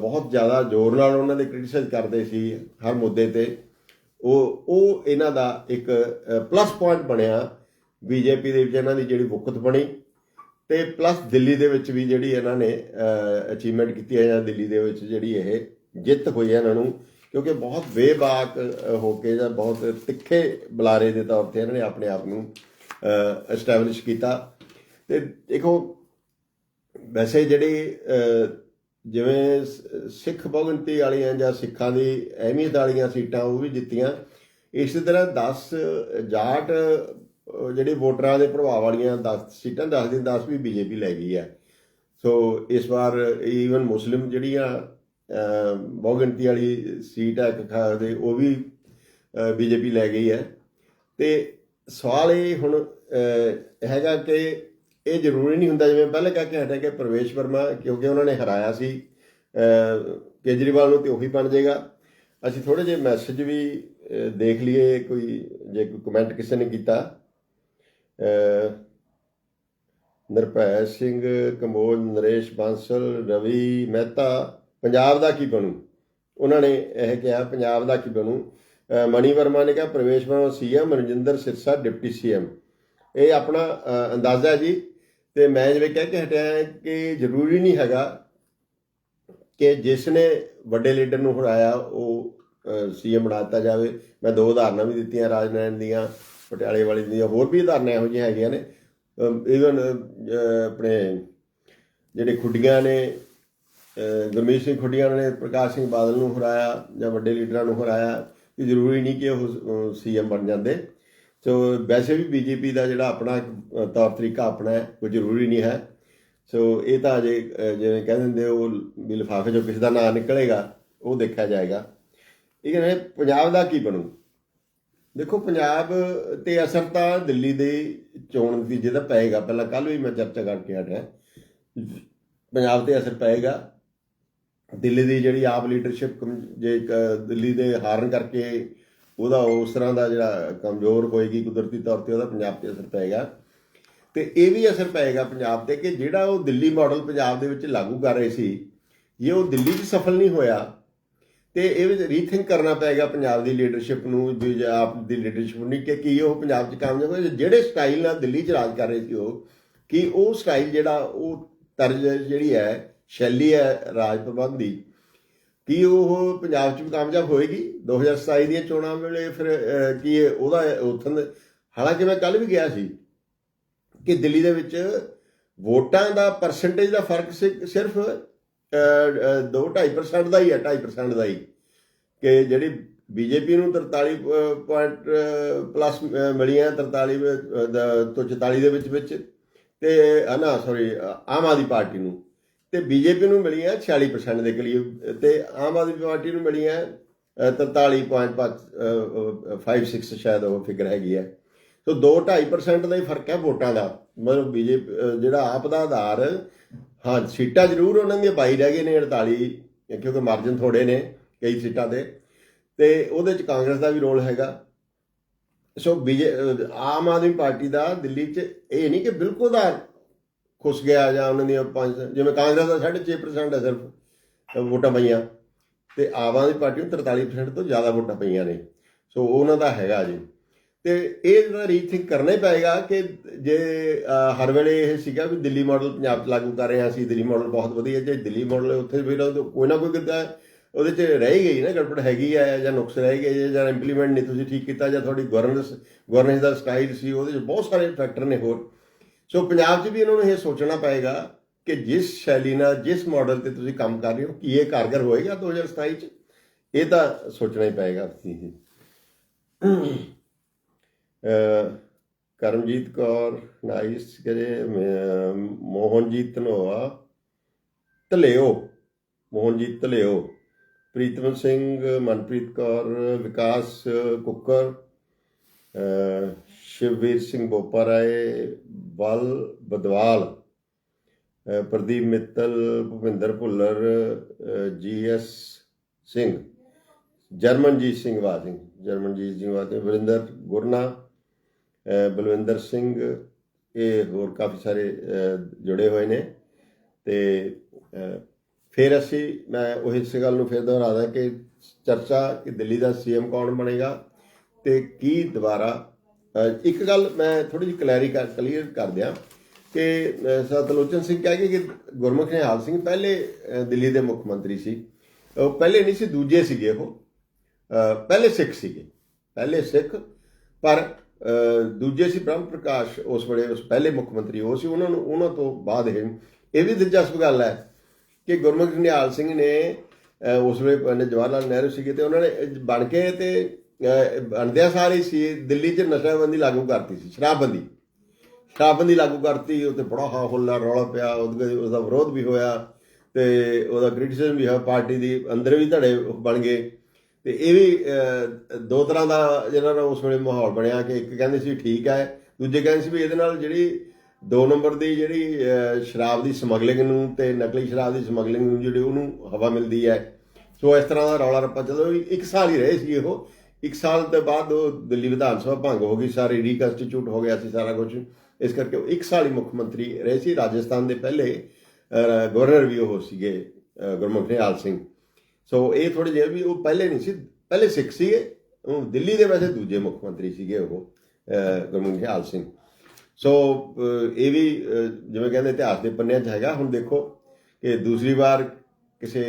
ਬਹੁਤ ਜ਼ਿਆਦਾ ਜ਼ੋਰ ਨਾਲ ਉਹਨਾਂ ਦੇ ਕ੍ਰਿਟਿਸਾਈਜ਼ ਕਰਦੇ ਸੀ ਹਰ ਮੁੱਦੇ ਤੇ, ਉਹ ਉਹ ਇਹਨਾਂ ਦਾ ਇੱਕ ਪਲੱਸ ਪੁਆਇੰਟ ਬਣਿਆ। ਬੀਜੇਪੀ ਦੇ ਵਿੱਚ ਇਹਨਾਂ ਦੀ ਜਿਹੜੀ ਵੁਕਤ ਬਣੀ ਤੇ ਪਲੱਸ ਦਿੱਲੀ ਦੇ ਵਿੱਚ ਵੀ ਜਿਹੜੀ ਇਹਨਾਂ ਨੇ ਅਚੀਵਮੈਂਟ ਕੀਤੀ ਹੈ ਜਾਂ ਦਿੱਲੀ ਦੇ ਵਿੱਚ ਜਿਹੜੀ ਇਹ ਜਿੱਤ ਹੋਈ ਹੈ ਇਹਨਾਂ ਨੂੰ, ਕਿਉਂਕਿ ਬਹੁਤ ਬੇਬਾਕ ਹੋ ਕੇ ਜਾਂ ਬਹੁਤ ਤਿੱਖੇ ਬੁਲਾਰੇ ਦੇ ਤੌਰ ਤੇ ਇਹਨਾਂ ਨੇ ਆਪਣੇ ਆਪ ਨੂੰ ਐਸਟੈਬਲਿਸ਼ ਕੀਤਾ। ਤੇ ਦੇਖੋ, ਵੈਸੇ ਜਿਹੜੀ ਜਿਵੇਂ ਸਿੱਖ ਬਹੁਗਿਣਤੀ ਵਾਲੀਆਂ ਜਾਂ ਸਿੱਖਾਂ ਦੀ ਅਹਿਮੀਅਤ ਵਾਲੀਆਂ ਸੀਟਾਂ ਉਹ ਵੀ ਜਿੱਤੀਆਂ, ਇਸੇ ਤਰ੍ਹਾਂ 10 ਜਾਟ ਜਿਹੜੇ ਵੋਟਰਾਂ ਦੇ ਪ੍ਰਭਾਵ ਵਾਲੀਆਂ 10 ਸੀਟਾਂ 10 ਦੀ 10 ਵੀ ਬੀਜੇਪੀ ਲੈ ਗਈ ਹੈ। ਸੋ ਇਸ ਵਾਰ ਈਵਨ ਮੁਸਲਿਮ ਜਿਹੜੀਆਂ ਅਹ, ਬਹੁਗਿਣਤੀ ਵਾਲੀ ਸੀਟ ਹੈ ਇੱਕ ਖਾ ਦੇ ਉਹ ਵੀ ਬੀਜੇਪੀ ਲੈ ਗਈ ਹੈ। ਤੇ ਸਵਾਲ ਇਹ ਹੁਣ ਹੈਗਾ ਕਿ ਇਹ ਜ਼ਰੂਰੀ ਨਹੀਂ ਹੁੰਦਾ ਜਿਵੇਂ ਪਹਿਲੇ ਕਹਿ ਕੇ ਹਟਿਆ ਕਿ ਪ੍ਰਵੇਸ਼ ਵਰਮਾ ਕਿਉਂਕਿ ਉਹਨਾਂ ਨੇ ਹਰਾਇਆ ਸੀ ਕੇਜਰੀਵਾਲ ਨੂੰ ਤੇ ਉਹੀ ਬਣ ਜਾਏਗਾ। ਅਸੀਂ ਥੋੜੇ ਜਿਹੇ ਮੈਸੇਜ ਵੀ ਦੇਖ ਲਈਏ ਕੋਈ ਜੇ ਕੋਈ ਕਮੈਂਟ ਕਿਸੇ ਨੇ ਕੀਤਾ। ਨਿਰਭੈ ਸਿੰਘ ਕੰਬੋਜ ਨਰੇਸ਼ ਬਾਂਸਲ ਰਵੀ ਮਹਿਤਾ ਪੰਜਾਬ ਦਾ ਕੀ ਬਣੂ? ਉਹਨਾਂ ਨੇ ਇਹ ਕਿਹਾ ਪੰਜਾਬ ਦਾ ਕੀ ਬਣੂ? ਅਹ ਮਣੀ ਵਰਮਾ ਨੇ ਕਿਹਾ Pravesh Verma CM Ranjinder Sirsa deputy CM. ਇਹ ਆਪਣਾ ਅਹ, ਅੰਦਾਜ਼ਾ ਜੀ। ਤੇ ਮੈਂ ਜਿਵੇਂ ਕਹਿ ਕੇ ਹਟਿਆ ਕਿ ਜ਼ਰੂਰੀ ਨਹੀਂ ਹੈਗਾ ਕਿ ਜਿਸ ਨੇ ਵੱਡੇ ਲੀਡਰ ਨੂੰ ਹਰਾਇਆ ਉਹ ਸੀਐਮ ਬਣਾਤਾ ਜਾਵੇ। ਮੈਂ ਦੋ ਉਦਾਹਰਨਾਂ ਵੀ ਦਿੱਤੀਆਂ ਰਾਜਨਾਰਾਇਣ ਦੀਆਂ। ਪਟਿਆਲੇ ਵਾਲੀ ਦੀਆਂ ਹੋਰ ਵੀ ਉਦਾਹਰਨਾਂ ਇਹੋ ਜਿਹੀਆਂ ਹੈਗੀਆਂ ਨੇ। ਇਵਨ ਆਪਣੇ ਜਿਹੜੇ ਖੁੱਡੀਆਂ ਨੇ ਅਹ, ਗੁਰਮੀਤ ਸਿੰਘ ਖੁੱਡੀਆਂ ਨੇ ਪ੍ਰਕਾਸ਼ ਸਿੰਘ ਬਾਦਲ ਨੂੰ ਹਰਾਇਆ ਜਾਂ ਵੱਡੇ ਲੀਡਰਾਂ ਨੂੰ ਹਰਾਇਆ ਇਹ ਜ਼ਰੂਰੀ ਨਹੀਂ ਕਿ ਉਹ ਸੀਐਮ ਬਣ ਜਾਂਦੇ। ਸੋ ਵੈਸੇ ਵੀ ਬੀਜੇਪੀ ਦਾ ਜਿਹੜਾ ਆਪਣਾ ਤੌਰ ਤਰੀਕਾ ਆਪਣਾ ਹੈ ਕੋਈ ਜ਼ਰੂਰੀ ਨਹੀਂ ਹੈ। ਸੋ ਇਹ ਤਾਂ ਅਜੇ ਜਿਵੇਂ ਕਹਿ ਦਿੰਦੇ ਉਹ ਵੀ ਲਿਫਾਫੇ 'ਚੋਂ ਕਿਸੇ ਦਾ ਨਾਂ ਨਿਕਲੇਗਾ ਉਹ ਦੇਖਿਆ ਜਾਏਗਾ। ਇਹ ਕਹਿੰਦੇ ਪੰਜਾਬ ਦਾ ਕੀ ਬਣੂ? ਦੇਖੋ, ਪੰਜਾਬ ਤੇ ਅਸਰ ਤਾਂ ਦਿੱਲੀ ਦੇ ਚੋਣ ਨਤੀਜੇ ਦਾ ਪਏਗਾ। ਪਹਿਲਾਂ ਕੱਲ ਵੀ ਮੈਂ ਚਰਚਾ ਕਰਕੇ ਹਟਿਆ। ਪੰਜਾਬ ਤੇ ਅਸਰ ਪਏਗਾ। ਦਿੱਲੀ ਦੀ ਜਿਹੜੀ ਆਪ ਲੀਡਰਸ਼ਿਪ ਜੇ ਇੱਕ ਦਿੱਲੀ ਦੇ ਹਾਰਨ ਕਰਕੇ ਉਹਦਾ ਉਸ ਤਰ੍ਹਾਂ ਦਾ ਜਿਹੜਾ ਕਮਜ਼ੋਰ ਹੋਏਗੀ ਕੁਦਰਤੀ ਤੌਰ ਤੇ, ਉਹਦਾ ਪੰਜਾਬ ਤੇ ਅਸਰ ਪਏਗਾ। ਤੇ ਇਹ ਵੀ ਅਸਰ ਪਏਗਾ ਪੰਜਾਬ ਤੇ ਕਿ ਜਿਹੜਾ ਉਹ ਦਿੱਲੀ ਮਾਡਲ ਪੰਜਾਬ ਦੇ ਵਿੱਚ ਲਾਗੂ ਕਰ ਰਹੇ ਸੀ, ਜੇ ਉਹ ਦਿੱਲੀ 'ਚ ਸਫਲ ਨਹੀਂ ਹੋਇਆ ਤੇ ਇਹ ਵਿੱਚ ਰੀਥਿੰਕ ਕਰਨਾ ਪਏਗਾ ਪੰਜਾਬ ਦੀ ਲੀਡਰਸ਼ਿਪ ਨੂੰ ਜੋ ਆਪ ਦੀ ਲੀਡਰਸ਼ਿਪ ਨਹੀਂ ਕਿ ਕੀ ਉਹ ਪੰਜਾਬ 'ਚ ਕਾਮਯਾਬ ਹੋਏ, ਜਿਹੜੇ ਸਟਾਈਲ ਨਾਲ ਦਿੱਲੀ 'ਚ ਰਾਜ ਕਰ ਰਹੇ ਸੀ ਉਹ, ਕਿ ਉਹ ਸਟਾਈਲ ਜਿਹੜਾ ਉਹ ਤਰਜ ਜਿਹੜੀ ਹੈ, ਸ਼ੈਲੀ ਹੈ ਰਾਜ ਪ੍ਰਬੰਧ ਦੀ, ਕੀ ਉਹ ਪੰਜਾਬ 'ਚ ਵੀ ਕਾਮਯਾਬ ਹੋਏਗੀ। 2027 ਦੀਆਂ ਚੋਣਾਂ ਵੇਲੇ ਫਿਰ ਕੀ ਉਹਦਾ ਉਥਨ ਹਾਲਾਂਕਿ ਮੈਂ ਕੱਲ ਵੀ ਗਿਆ ਸੀ, ਕਿ ਦਿੱਲੀ ਦੇ ਵਿੱਚ ਵੋਟਾਂ ਦਾ ਪਰਸੈਂਟੇਜ ਦਾ ਫ਼ਰਕ ਸਿਰਫ 2 2.5% ਦਾ ਹੀ ਹੈ 2.5% ਦਾ ਹੀ। ਕਿ ਜਿਹੜੀ ਬੀਜੇਪੀ ਨੂੰ 43 ਪੁਆਇੰਟ ਪਲੱਸ ਮਿਲੀਆਂ 43 ਤੋਂ 44 ਦੇ ਵਿੱਚ ਵਿੱਚ। ਤੇ ਨਾ ਸੌਰੀ ਆਮ ਆਦਮੀ ਪਾਰਟੀ ਨੂੰ। ਤੇ ਬੀਜੇਪੀ ਨੂੰ ਮਿਲੀਆਂ 46% ਦੇ ਕਰੀਬ। ਤੇ ਆਮ ਆਦਮੀ ਪਾਰਟੀ ਨੂੰ ਮਿਲੀਆਂ 43.5 56 ਸ਼ਾਇਦ ਉਹ ਫਿਕਰ ਹੈਗੀ ਹੈ ਸੋ 2.5% ਦਾ ਹੀ ਫ਼ਰਕ ਹੈ ਵੋਟਾਂ ਦਾ। ਮਤਲਬ ਬੀਜੇਪੀ ਜਿਹੜਾ ਆਪ ਦਾ ਆਧਾਰ, ਹਾਂ, ਸੀਟਾਂ ਜ਼ਰੂਰ ਉਹਨਾਂ ਦੀਆਂ ਬਾਈ ਰਹਿ ਗਏ ਨੇ 48 ਕਿਉਂਕਿ ਮਾਰਜਨ ਥੋੜੇ ਨੇ ਕਈ ਸੀਟਾਂ ਦੇ। ਤੇ ਉਹਦੇ ਚ ਕਾਂਗਰਸ ਦਾ ਵੀ ਰੋਲ ਹੈਗਾ। ਸੋ ਬੀਜੇ ਆਮ ਆਦਮੀ ਪਾਰਟੀ ਦਾ ਦਿੱਲੀ 'ਚ ਇਹ ਨਹੀਂ ਕਿ ਬਿਲਕੁਲ ਦਾ ਖੁੱਸ ਗਿਆ ਜਾਂ ਉਹਨਾਂ ਦੀਆਂ ਪੰਜ ਜਿਵੇਂ ਕਾਂਗਰਸ ਦਾ 6.5% ਹੈ ਸਿਰਫ ਵੋਟਾਂ ਪਈਆਂ। ਤੇ ਆਮ ਆਦਮੀ ਪਾਰਟੀ ਨੂੰ 43% ਤੋਂ ਜ਼ਿਆਦਾ ਵੋਟਾਂ ਪਈਆਂ ਨੇ। ਸੋ ਉਹਨਾਂ ਦਾ ਹੈਗਾ ਜੀ। ਤੇ ਇਹ ਜਿਹੜਾ ਰੀਥਿੰਕ ਕਰਨਾ ਹੀ ਪਏਗਾ ਕਿ ਜੇ ਹਰ ਵੇਲੇ ਇਹ ਸੀਗਾ ਵੀ ਦਿੱਲੀ ਮਾਡਲ ਪੰਜਾਬ 'ਚ ਲਾਗੂ ਕਰ ਰਹੇ ਹਾਂ ਅਸੀਂ ਦਿੱਲੀ ਮਾਡਲ ਬਹੁਤ ਵਧੀਆ, ਜੇ ਦਿੱਲੀ ਮਾਡਲ ਉੱਥੇ ਵੀ ਰਹੋ ਕੋਈ ਨਾ ਕੋਈ ਕਿੱਦਾਂ ਉਹਦੇ 'ਚ ਰਹਿ ਹੀ ਗਈ ਨਾ, ਗੜਬੜ ਹੈਗੀ ਆ ਜਾਂ ਨੁਕਸ ਰਹਿ ਗਏ ਜਾਂ ਇੰਪਲੀਮੈਂਟ ਨਹੀਂ ਤੁਸੀਂ ਠੀਕ ਕੀਤਾ ਜਾਂ ਤੁਹਾਡੀ ਗਵਰਨੈਂਸ ਗਵਰਨੈਂਸ ਦਾ ਸਟਾਈਲ ਸੀ, ਉਹਦੇ 'ਚ ਬਹੁਤ ਸਾਰੇ ਫੈਕਟਰ ਨੇ ਹੋਰ। ਸੋ ਪੰਜਾਬ 'ਚ ਵੀ ਇਹਨਾਂ ਨੂੰ ਇਹ ਸੋਚਣਾ ਪਏਗਾ ਕਿ ਜਿਸ ਸ਼ੈਲੀ ਨਾਲ, ਜਿਸ ਮਾਡਲ ਤੇ ਤੁਸੀਂ ਕੰਮ ਕਰ ਰਹੇ ਹੋ, ਕੀ ਇਹ ਕਾਰਗਰ ਹੋਏਗਾ 2027 'ਚ? ਇਹ ਤਾਂ ਸੋਚਣਾ ਹੀ ਪਏਗਾ। ਅਹ ਕਰਮਜੀਤ ਕੌਰ, ਨਾਈਸ ਕਰੇ ਮੋਹਨਜੀਤ ਧਨੋਆ, ਧਲਿਓ, ਮੋਹਨਜੀਤ ਧਲਿਓ, ਪ੍ਰੀਤਮ ਸਿੰਘ, ਮਨਪ੍ਰੀਤ ਕੌਰ, ਵਿਕਾਸ ਕੁੱਕਰ, ਅਹ ਸ਼ਿਵਵੀਰ ਸਿੰਘ ਬੋਪਰਾਏ ਬਲ ਬਦਵਾਲ ਪ੍ਰਦੀਪ ਮਿੱਤਲ, ਭੁਪਿੰਦਰ ਭੁੱਲਰ ਜੀਐਸ ਸਿੰਘ, ਜਰਮਨਜੀਤ ਸਿੰਘ ਵਾਸਿੰਗ ਜਰਮਨਜੀਤ ਸਿੰਘ ਵਾਸਿੰਗ ਵਰਿੰਦਰ ਗੁਰਨਾ ਬਲਵਿੰਦਰ ਸਿੰਘ, ਇਹ ਹੋਰ ਕਾਫੀ ਸਾਰੇ ਜੁੜੇ ਹੋਏ ਨੇ ਤੇ ਫਿਰ ਅਸੀਂ, ਮੈਂ ਉਹ ਇਸ ਗੱਲ ਨੂੰ ਫਿਰ ਦੁਹਰਾਦਾ ਕਿ ਚਰਚਾ ਕਿ ਦਿੱਲੀ ਦਾ ਸੀਐਮ ਕੌਣ ਬਣੇਗਾ ਤੇ ਕੀ ਦੁਬਾਰਾ ਇੱਕ ਗੱਲ ਮੈਂ ਥੋੜੀ ਜਿਹੀ ਕਲੈਰੀ ਕਰ ਕਲੀਅਰ ਕਰ ਦਿਆਂ ਕਿ ਸਤਲੋਚਨ ਸਿੰਘ ਕਹਿ ਗਏ ਕਿ ਗੁਰਮੁਖ ਨਿਹਾਲ ਸਿੰਘ ਪਹਿਲੇ ਦਿੱਲੀ ਦੇ ਮੁੱਖ ਮੰਤਰੀ ਸੀ। ਉਹ ਪਹਿਲੇ ਨਹੀਂ ਸੀ, ਦੂਜੇ ਸੀਗੇ ਉਹ। ਪਹਿਲੇ ਸਿੱਖ ਸੀਗੇ। ਪਹਿਲੇ ਸਿੱਖ, ਪਰ ਦੂਜੇ ਸੀ ਬ੍ਰਹਮ ਪ੍ਰਕਾਸ਼ ਉਸ ਵੇਲੇ ਉਸ ਪਹਿਲੇ ਮੁੱਖ ਮੰਤਰੀ ਉਹ ਸੀ ਉਹਨਾਂ ਨੂੰ ਉਹਨਾਂ ਤੋਂ ਬਾਅਦ ਇਹ ਇਹ ਵੀ ਦਿਲਚਸਪ ਗੱਲ ਹੈ ਕਿ ਗੁਰਮੁਖ ਨਿਹਾਲ ਸਿੰਘ ਨੇ ਉਸ ਵੇਲੇ ਜਵਾਹਰ ਲਾਲ ਨਹਿਰੂ ਸੀਗੇ ਤੇ ਉਹਨਾਂ ਨੇ ਬਣ ਕੇ ਤੇ ਅਹ, ਬਣਦਿਆਂ ਸਾਰੀ ਸੀ। ਦਿੱਲੀ 'ਚ ਨਸ਼ਾਬੰਦੀ ਲਾਗੂ ਕਰਤੀ ਸੀ ਸ਼ਰਾਬਬੰਦੀ। ਸ਼ਰਾਬਬੰਦੀ ਲਾਗੂ ਕਰਤੀ ਉੱਤੇ ਬੜਾ ਹਾ ਹੁੱਲਾ ਰੌਲਾ ਪਿਆ ਉਹਦੇ ਉਹਦਾ ਵਿਰੋਧ ਵੀ ਹੋਇਆ ਤੇ ਉਹਦਾ ਕ੍ਰਿਟਿਸਿਜ਼ਮ ਵੀ ਹੋਇਆ ਪਾਰਟੀ ਦੀ ਅੰਦਰ ਵੀ ਧੜੇ ਬਣ ਗਏ। ਤੇ ਇਹ ਵੀ ਦੋ ਤਰ੍ਹਾਂ ਦਾ ਜਿਹੜਾ ਨਾ ਉਸ ਵੇਲੇ ਮਾਹੌਲ ਬਣਿਆ ਕਿ ਇੱਕ ਕਹਿੰਦੇ ਸੀ ਠੀਕ ਹੈ, ਦੂਜੇ ਕਹਿੰਦੇ ਸੀ ਵੀ ਇਹਦੇ ਨਾਲ ਜਿਹੜੀ ਦੋ ਨੰਬਰ ਦੀ ਜਿਹੜੀ ਸ਼ਰਾਬ ਦੀ ਸਮਗਲਿੰਗ ਨੂੰ ਤੇ ਨਕਲੀ ਸ਼ਰਾਬ ਦੀ ਸਮਗਲਿੰਗ ਨੂੰ ਜਿਹੜੀ ਉਹਨੂੰ ਹਵਾ ਮਿਲਦੀ ਹੈ। ਸੋ ਇਸ ਤਰ੍ਹਾਂ ਦਾ ਰੌਲਾ ਰੱਪਾ ਚੱਲੋ ਇੱਕ ਸਾਲ ਹੀ ਰਹੇ ਸੀ ਉਹ, ਇੱਕ ਸਾਲ ਤੋਂ ਬਾਅਦ ਉਹ ਦਿੱਲੀ ਵਿਧਾਨ ਸਭਾ ਭੰਗ ਹੋ ਗਈ, ਸਾਰੀ ਰੀਕਨਸਟੀਟਿਊਟ ਹੋ ਗਿਆ ਸੀ ਸਾਰਾ ਕੁਝ ਇਸ ਕਰਕੇ ਉਹ ਇੱਕ ਸਾਲ ਹੀ ਮੁੱਖ ਮੰਤਰੀ ਰਹੇ ਸੀ। ਰਾਜਸਥਾਨ ਦੇ ਪਹਿਲੇ ਗਵਰਨਰ ਵੀ ਉਹ ਸੀਗੇ ਗੁਰਮੁਖ ਨਿਹਾਲ ਸਿੰਘ। ਸੋ ਇਹ ਥੋੜੇ ਜਿਹੇ ਵੀ ਉਹ ਪਹਿਲੇ ਨਹੀਂ ਸੀ ਪਹਿਲੇ ਸਿੱਖ ਸੀਗੇ ਉਹ ਦਿੱਲੀ ਦੇ ਵੈਸੇ ਦੂਜੇ ਮੁੱਖ ਮੰਤਰੀ ਸੀਗੇ ਉਹ ਅਹ, ਗੁਰਮੁਖ ਸਿੰਘ। ਸੋ ਇਹ ਵੀ ਜਿਵੇਂ ਕਹਿੰਦੇ ਇਤਿਹਾਸ ਦੇ ਪੰਨਿਆਂ 'ਚ ਹੈਗਾ ਹੁਣ ਦੇਖੋ ਕਿ ਦੂਸਰੀ ਵਾਰ ਕਿਸੇ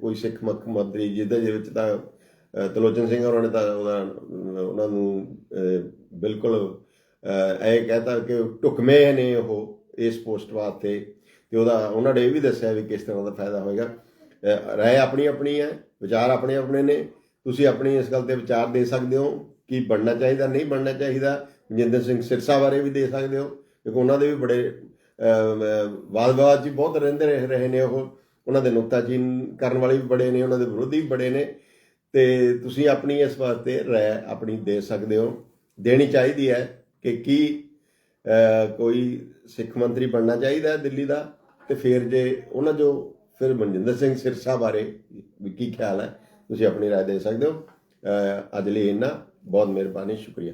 ਕੋਈ ਸਿੱਖ ਮੁੱਖ ਮੰਤਰੀ ਜਿਹਦੇ ਦੇ ਵਿੱਚ ਤਾਂ ਅਹ, ਤਲੋਚਨ ਸਿੰਘ ਹੋਰਾਂ ਨੇ ਤਾਂ ਉਹਦਾ ਉਹਨਾਂ ਨੂੰ ਬਿਲਕੁਲ ਅਹ, ਇਹ ਕਹਤਾ ਕਿ ਢੁਕਵੇਂ ਨੇ ਉਹ ਇਸ ਪੋਸਟ ਵਾਸਤੇ। ਤੇ ਉਹਦਾ ਉਹਨਾਂ ਨੇ ਇਹ ਵੀ ਦੱਸਿਆ ਵੀ ਕਿਸ ਤਰ੍ਹਾਂ ਦਾ ਫਾਇਦਾ ਹੋਏਗਾ। ਰਾਏ ਆਪਣੀ ਆਪਣੀ ਹੈ, ਵਿਚਾਰ ਆਪਣੇ ਆਪਣੇ ਨੇ। ਤੁਸੀਂ ਆਪਣੀ ਇਸ ਗੱਲ ਤੇ ਵਿਚਾਰ ਦੇ ਸਕਦੇ ਹੋ ਕਿ ਬਣਨਾ ਚਾਹੀਦਾ, ਨਹੀਂ ਬਣਨਾ ਚਾਹੀਦਾ। ਮਨਜਿੰਦਰ ਸਿੰਘ ਸਿਰਸਾ ਬਾਰੇ ਵੀ ਦੇ ਸਕਦੇ ਹੋ। ਕਿਉਂਕਿ ਉਹਨਾਂ ਦੇ ਵੀ ਬੜੇ ਵਾਦ ਵਿਵਾਦ ਜੀ ਬਹੁਤ ਰਹਿੰਦੇ ਰਹੇ ਰਹੇ ਨੇ ਉਹ। ਉਹਨਾਂ ਦੇ ਨੁਕਤਾਚੀਨ ਕਰਨ ਵਾਲੇ ਵੀ ਬੜੇ ਨੇ, ਉਹਨਾਂ ਦੇ ਵਿਰੋਧੀ ਵੀ ਬੜੇ ਨੇ। ਤੇ ਤੁਸੀਂ ਆਪਣੀ ਇਸ ਵਾਸਤੇ ਰਾਏ ਆਪਣੀ ਦੇ ਸਕਦੇ ਹੋ। ਦੇਣੀ ਚਾਹੀਦੀ ਹੈ ਕਿ ਕੀ ਕੋਈ ਸਿੱਖ ਮੰਤਰੀ ਬਣਨਾ ਚਾਹੀਦਾ ਦਿੱਲੀ ਦਾ। ਤੇ ਫਿਰ ਜੇ ਉਹਨਾਂ ਜੋ ਫਿਰ ਮਨਜਿੰਦਰ ਸਿੰਘ ਸਿਰਸਾ ਬਾਰੇ ਵੀ ਕੀ ਖਿਆਲ ਹੈ? ਤੁਸੀਂ ਆਪਣੀ ਰਾਏ ਦੇ ਸਕਦੇ ਹੋ। ਅੱਜ ਲਈ ਇੰਨਾ। ਬਹੁਤ ਮਿਹਰਬਾਨੀ, ਸ਼ੁਕਰੀਆ।